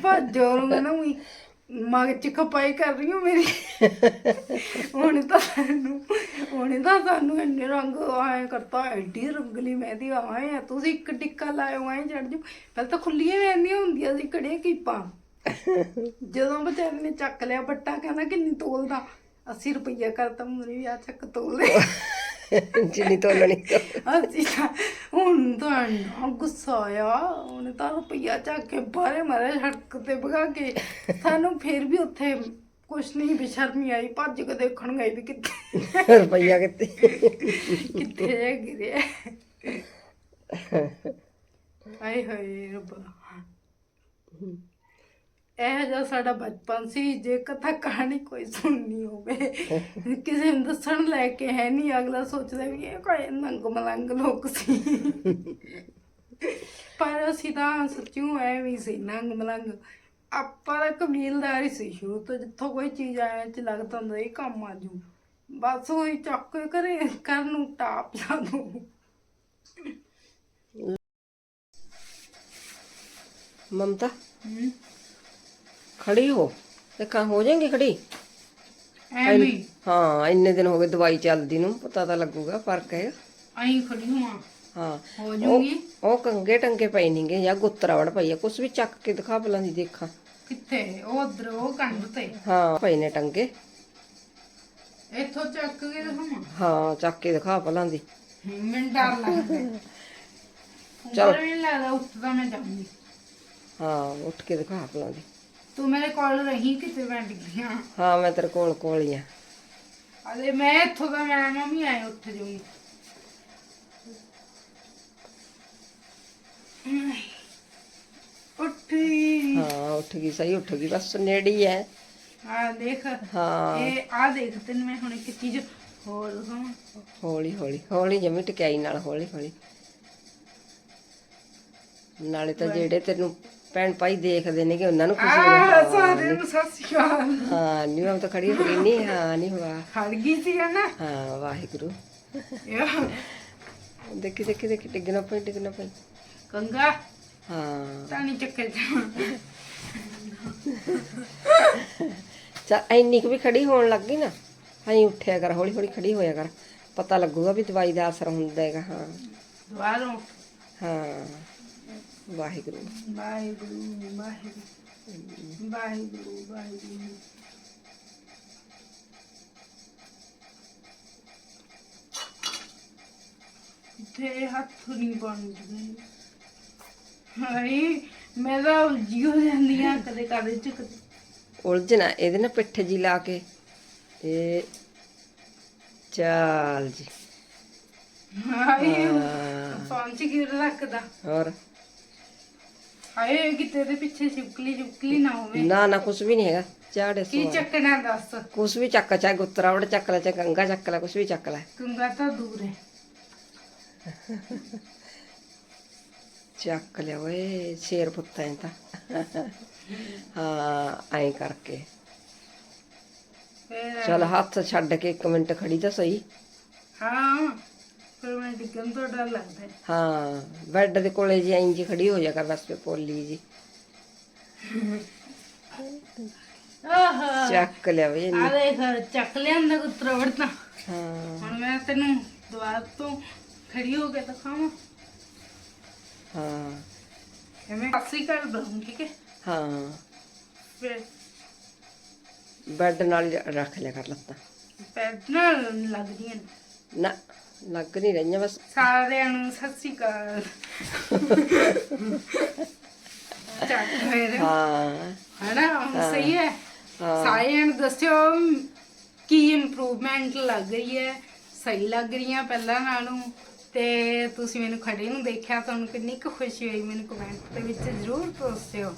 ਭਾਜੋ ਨੂੰ ਕਹਿੰਦਾ, ਉਹੀ ਮਗ ਚ ਖਪਾਈ ਕਰ ਰਹੀ ਹੋ ਮੇਰੀ। ਹੁਣ ਤਾਂ ਸਾਨੂੰ ਹੁਣ ਤਾਂ ਸਾਨੂੰ ਇੰਨੇ ਰੰਗ ਆਏ ਕਰਤਾ, ਐਡੀ ਰੰਗਲੀ ਮਹਿੰਦੀ, ਆਏ ਤੁਸੀਂ ਇੱਕ ਟਿੱਕਾ ਲਾਇਓ ਆਏ ਚੜ ਜੂ ਪਹਿਲਾਂ ਤਾਂ ਖੁੱਲੀਆਂ ਮਹਿੰਦੀਆਂ ਹੁੰਦੀਆਂ ਸੀ ਕੜੇ ਕੀਪਾਂ। ਜਦੋਂ ਵਿਚਾਰੇ ਨੇ ਚੱਕ ਲਿਆ ਬੱਟਾ ਕਹਿੰਦਾ ਕਿੰਨੀ ਤੋਲਦਾ 80 ਰੁਪਈਆ ਕਰਤਾ ਮੁੰਨੇ ਵੀ ਆ ਚੱਕ ਤੋਲ ਦੇ ਜਿੰਨੀ ਤੋਲਣੀ। ਅਸੀਂ ਤਾਂ ਹੁਣ ਤਾਂ ਇੰਨਾ ਗੁੱਸਾ ਆਇਆ। ਉਹਨੇ ਤਾਂ ਰੁਪਈਆ ਚੱਕ ਕੇ ਬਾਰੇ ਮਾਰੇ ਸੜਕ ਤੇ ਭਗਾ ਕੇ। ਸਾਨੂੰ ਫੇਰ ਵੀ ਉੱਥੇ ਕੁਛ ਨਹੀਂ ਬੇਸ਼ਰਮੀ ਆਈ ਭੱਜ ਕੇ ਦੇਖਣ ਗਏ ਵੀ ਕਿੱਥੇ। ਰੁਪਈਆ ਕਿੱਥੇ? ਕਿੱਥੇ ਗਿਰਿਆ ਆਏ ਹਾਏ ਰੱਬਾ। ਇਹ ਜਿਹਾ ਸਾਡਾ ਬਚਪਨ ਸੀ ਜੇ ਕਥਾ ਕਹਾਣੀ ਕੋਈ ਸੁਣਨੀ ਹੋਵੇ ਕਿਸੇ ਨੂੰ ਦੱਸਣ ਲੈ ਕੇ ਹੈ ਨਹੀਂ ਅਗਲਾ ਸੋਚਦਾ ਵੀ ਇਹ ਕੋਈ ਨੰਗ ਮਲੰਗ ਲੋਕ ਸੀ। ਪਰ ਅਸੀਂ ਤਾਂ ਸੱਚਿਓ ਐ ਵੀ ਸੀ ਨੰਗ ਮਲੰਗ। ਆਪਾਂ ਦਾ ਕਬੀਲਦਾਰੀ ਸੀ ਸ਼ੁਰੂ ਤੋਂ ਜਿੱਥੋਂ ਕੋਈ ਚੀਜ਼ ਆਇਆ ਚ ਲੱਗਦਾ ਹੁੰਦਾ ਇਹ ਕੰਮ ਆ ਜੂ। ਬਸ ਉਹੀ ਚੱਕ ਕੇ ਕਰੇ ਕਰ ਨੂੰ ਟਾਪ ਲਾ ਦੋ। ਮਮਤਾ? ਖੜੀ ਹੋ। ਕਾ ਹੋ ਜਾਏਗੀ ਖੜੀ? ਐਵੇਂ ਹਾਂ। ਇੰਨੇ ਦਿਨ ਹੋ ਗਏ ਦਵਾਈ ਚੱਲਦੀ ਨੂੰ ਪਤਾ ਤਾਂ ਲੱਗੂਗਾ ਫ਼ਰਕ ਹੈ। ਆਈ ਖੜੀ ਹਾਂ ਹਾਂ। ਹੋ ਜੂਗੀ ਉਹ ਕੰਗੇ ਟੰਗੇ ਪਈ ਨਹੀਂਗੇ ਜਾਂ ਗੁੱਤਰਾਵੜ ਪਈ ਆ ਕੁਛ ਵੀ ਚੱਕ ਕੇ ਦਿਖਾ ਭਲਾਂ ਦੀ ਦੇਖਾਂ। ਕਿੱਥੇ? ਉਹ ਉਧਰ ਉਹ ਕੰਧ ਤੇ। ਹਾਂ ਪਈ ਨੇ ਟੰਗੇ। ਇੱਥੋਂ ਚੱਕ ਕੇ ਦਿਖਾਵਾਂ? ਹਾਂ ਚੱਕ ਕੇ ਦਿਖਾ ਭਲਾਂ ਦੀ। ਮੈਨੂੰ ਡਰ ਲੱਗਦਾ। ਚਲੋ। ਚਲ ਮੈਨੂੰ ਲੱਗਦਾ ਉੱਠਦਾ ਮੈਂ ਜਾਊਂਗੀ। ਹਾਂ ਉੱਠ ਕੇ ਦਿਖਾ ਭਲਾਂ ਦੀ। ਤੂੰ ਮੇਰੇ ਕੋਲ ਰਹੀ ਕਿਤੇ ਮੈਂ ਡਿੱਗੀਆਂ ਹਾਂ ਮੈਂ ਤੇਰੇ ਕੋਲ ਕੋਲ ਹੀ ਆ। ਅਰੇ ਮੈਂ ਇੱਥੋਂ ਦਾ ਮੈਂ ਮੰਮੀ ਆਏ ਉੱਠ ਜਾਊਂਗੀ ਉੱਠੀ। ਹਾਂ ਉੱਠ ਗਈ ਸਹੀ ਉੱਠ ਗਈ ਬਸ ਨੇੜੇ ਹੀ ਹੈ। ਆ ਦੇਖ ਹਾਂ। ਇਹ ਆ ਦੇਖ ਤੈਨੂੰ ਮੈਂ ਹੁਣ ਇੱਕ ਚੀਜ਼ ਹੋਰ ਦਿਖਾਵਾਂ ਹੌਲੀ ਹੌਲੀ ਹੌਲੀ ਜਮੀ ਟਕਿਆਈ ਨਾਲ ਹੌਲੀ ਹੌਲੀ। ਨਾਲੇ ਤਾਂ ਜਿਹੜੇ ਤੈਨੂੰ ਭੈਣ ਭਾਈ ਦੇਖਦੇ ਨੇਗੇ ਉਹਨਾਂ ਨੂੰ ਖੁਸ਼ੀ ਆ ਸਾਰਿਆਂ ਨੂੰ ਸਤਿ ਸ਼੍ਰੀ ਅਕਾਲ। ਹਾਂ ਨਹੀਂ ਮੈਂ ਤਾਂ ਖੜੀ ਹੋ ਗਈ ਨਹੀਂ ਹਾਂ ਨਹੀਂ ਹੋਆ ਖੜ ਗਈ ਸੀ ਨਾ? ਹਾਂ ਵਾਹਿਗੁਰੂ। ਦੇਖੀ ਦੇਖੀ ਦੇਖੀ ਡਿੱਗਣਾ ਪਈ ਡਿੱਗਣਾ ਪਈ। ਕੰਗਾ ਹਾਂ। ਤਾਂ ਨਹੀਂ ਚੱਕਰ ਜਾ ਚਾ ਇੰਨੀ ਕੁ ਵੀ ਖੜੀ ਹੋਣ ਲੱਗ ਗਈ ਨਾ ਹਾਂ ਉੱਠਿਆ ਕਰ ਹੌਲੀ ਹੌਲੀ ਖੜੀ ਹੋਇਆ ਕਰ। ਪਤਾ ਲੱਗੂਗਾ ਵੀ ਦਵਾਈ ਦਾ ਅਸਰ ਹੁੰਦਾ ਹੈਗਾ ਹਾਂ। ਦੁਬਾਰੋਂ। ਹਾਂ। ਵਾਹਿਗੁਰੂ। ਵਾਹਿਗੁਰੂ ਵਾਹਿਗੁਰੂ। ਵਾਹਿਗੁਰੂ ਵਾਹਿਗੁਰੂ ਤੇ ਹੱਥ ਨਹੀਂ ਬਣਦੇ। ਹਾਏ ਮੈਂ ਤਾਂ ਉਲਝੀ ਹੋ ਜਾਂਦੀ ਆ ਕਦੇ ਕਦੇ ਚ ਕਦੇ। ਉਲਝਣਾ ਇਹਦੇ ਨਾਲ ਪਿੱਠ ਜੀ ਲਾ ਕੇ। ਇਹ ਚਾਲ ਜੀ। ਹਾਏ ਹਾਂ, ਪਹੁੰਚ ਕਿਉਂ ਰੱਖਦਾ। ਹੋਰ? ਹਾਏ ਕਿਤੇ ਦੇ ਪਿੱਛੇ ਛਿਪਕਲੀ ਛਿਪਕਲੀ ਨਾ ਹੋਵੇ। ਨਾ ਨਾ ਕੁਝ ਵੀ ਨਹੀਂ ਹੈਗਾ। ਚਾੜੇ ਕੀ ਸੋ ਚੱਕਣਾ ਦੱਸ? ਕੁਝ ਵੀ ਚੱਕ ਚਾਹੇ ਗੁੱਤਰਾਵੜ ਚੱਕ ਲੈ ਚਾਹੇ ਗੰਗਾ ਚੱਕ ਲੈ ਕੁਝ ਵੀ ਚੱਕ ਲੈ। ਕੰਗਾ ਤਾਂ ਦੂਰ ਹੈ। ਚੱਕ ਲਿਆ ਓਏ ਸ਼ੇਰ ਪੁੱਤਾਂ ਤਾਂ। ਹਾਂ ਐਂ ਕਰਕੇ। ਫਿਰ ਚਲ ਹੱਥ ਛੱਡ ਕੇ ਇੱਕ ਮਿੰਟ ਖੜੀ ਤਾਂ ਸਹੀ। ਹਾਂ। ਫਿਰ ਮੈਂ ਡਿੱਗਣ ਤੋਂ ਡਰ ਲੱਗਦਾ ਹੈ। ਹਾਂ ਬੈੱਡ ਦੇ ਕੋਲੇ ਜੀ ਐਂ ਜੀ ਖੜੀ ਹੋ ਜਾ ਕਰ ਬਸ ਤੇ ਪੋਲੀ ਜੀ। ਆਹਾ ਚੱਕ ਲਿਆ ਵੇ ਆ ਦੇਖ ਚੱਕ ਲਿਆਂਦਾ ਕੁੱਤਰਾ ਵੜਤਾ ਹਾਂ। ਹੁਣ ਮੈਂ ਤੈਨੂੰ ਦੁਆਰ ਤੋਂ ਖੜੀ ਹੋ ਕੇ ਦਿਖਾਵਾਂ। ਹਾਂ। ਐਵੇਂ ਅਸੀਂ ਕਰ ਬਲੂੰ ਠੀਕ ਹੈ? ਹਾਂ। ਫਿਰ ਬੈੱਡ ਨਾਲ ਰੱਖ ਲਿਆ ਕਰ ਲੱਤਾਂ। ਪੈਰ ਨਾਲ ਲੱਗਦੀਆਂ ਨੇ। ਨਾ। ਲੱਗ ਨਹੀਂ ਰਹੀਆਂ ਬਸ। ਸਾਰਿਆਂ ਨੂੰ ਸਤਿ ਸ਼੍ਰੀ ਅਕਾਲ। ਚੱਕ ਮੇਰੇ ਹਾਂ। ਹਨਾ ਹੁਣ ਸਹੀ ਹੈ। ਹਾਂ। ਸਾਰਿਆਂ ਨੂੰ ਦੱਸਿਓ ਕੀ ਇੰਪਰੂਵਮੈਂਟ ਲੱਗ ਰਹੀ ਹੈ। ਸਹੀ ਲੱਗ ਰਹੀਆਂ ਪਹਿਲਾਂ ਨਾਲੋਂ। ਤੇ ਤੁਸੀਂ ਮੈਨੂੰ ਖੜੇ ਨੂੰ ਦੇਖਿਆ ਤੁਹਾਨੂੰ ਕਿੰਨੀ ਕੁ ਖੁਸ਼ੀ ਹੋਈ ਮੈਨੂੰ ਕਮੈਂਟ ਦੇ ਵਿੱਚ ਜ਼ਰੂਰ ਦੱਸਿਓ।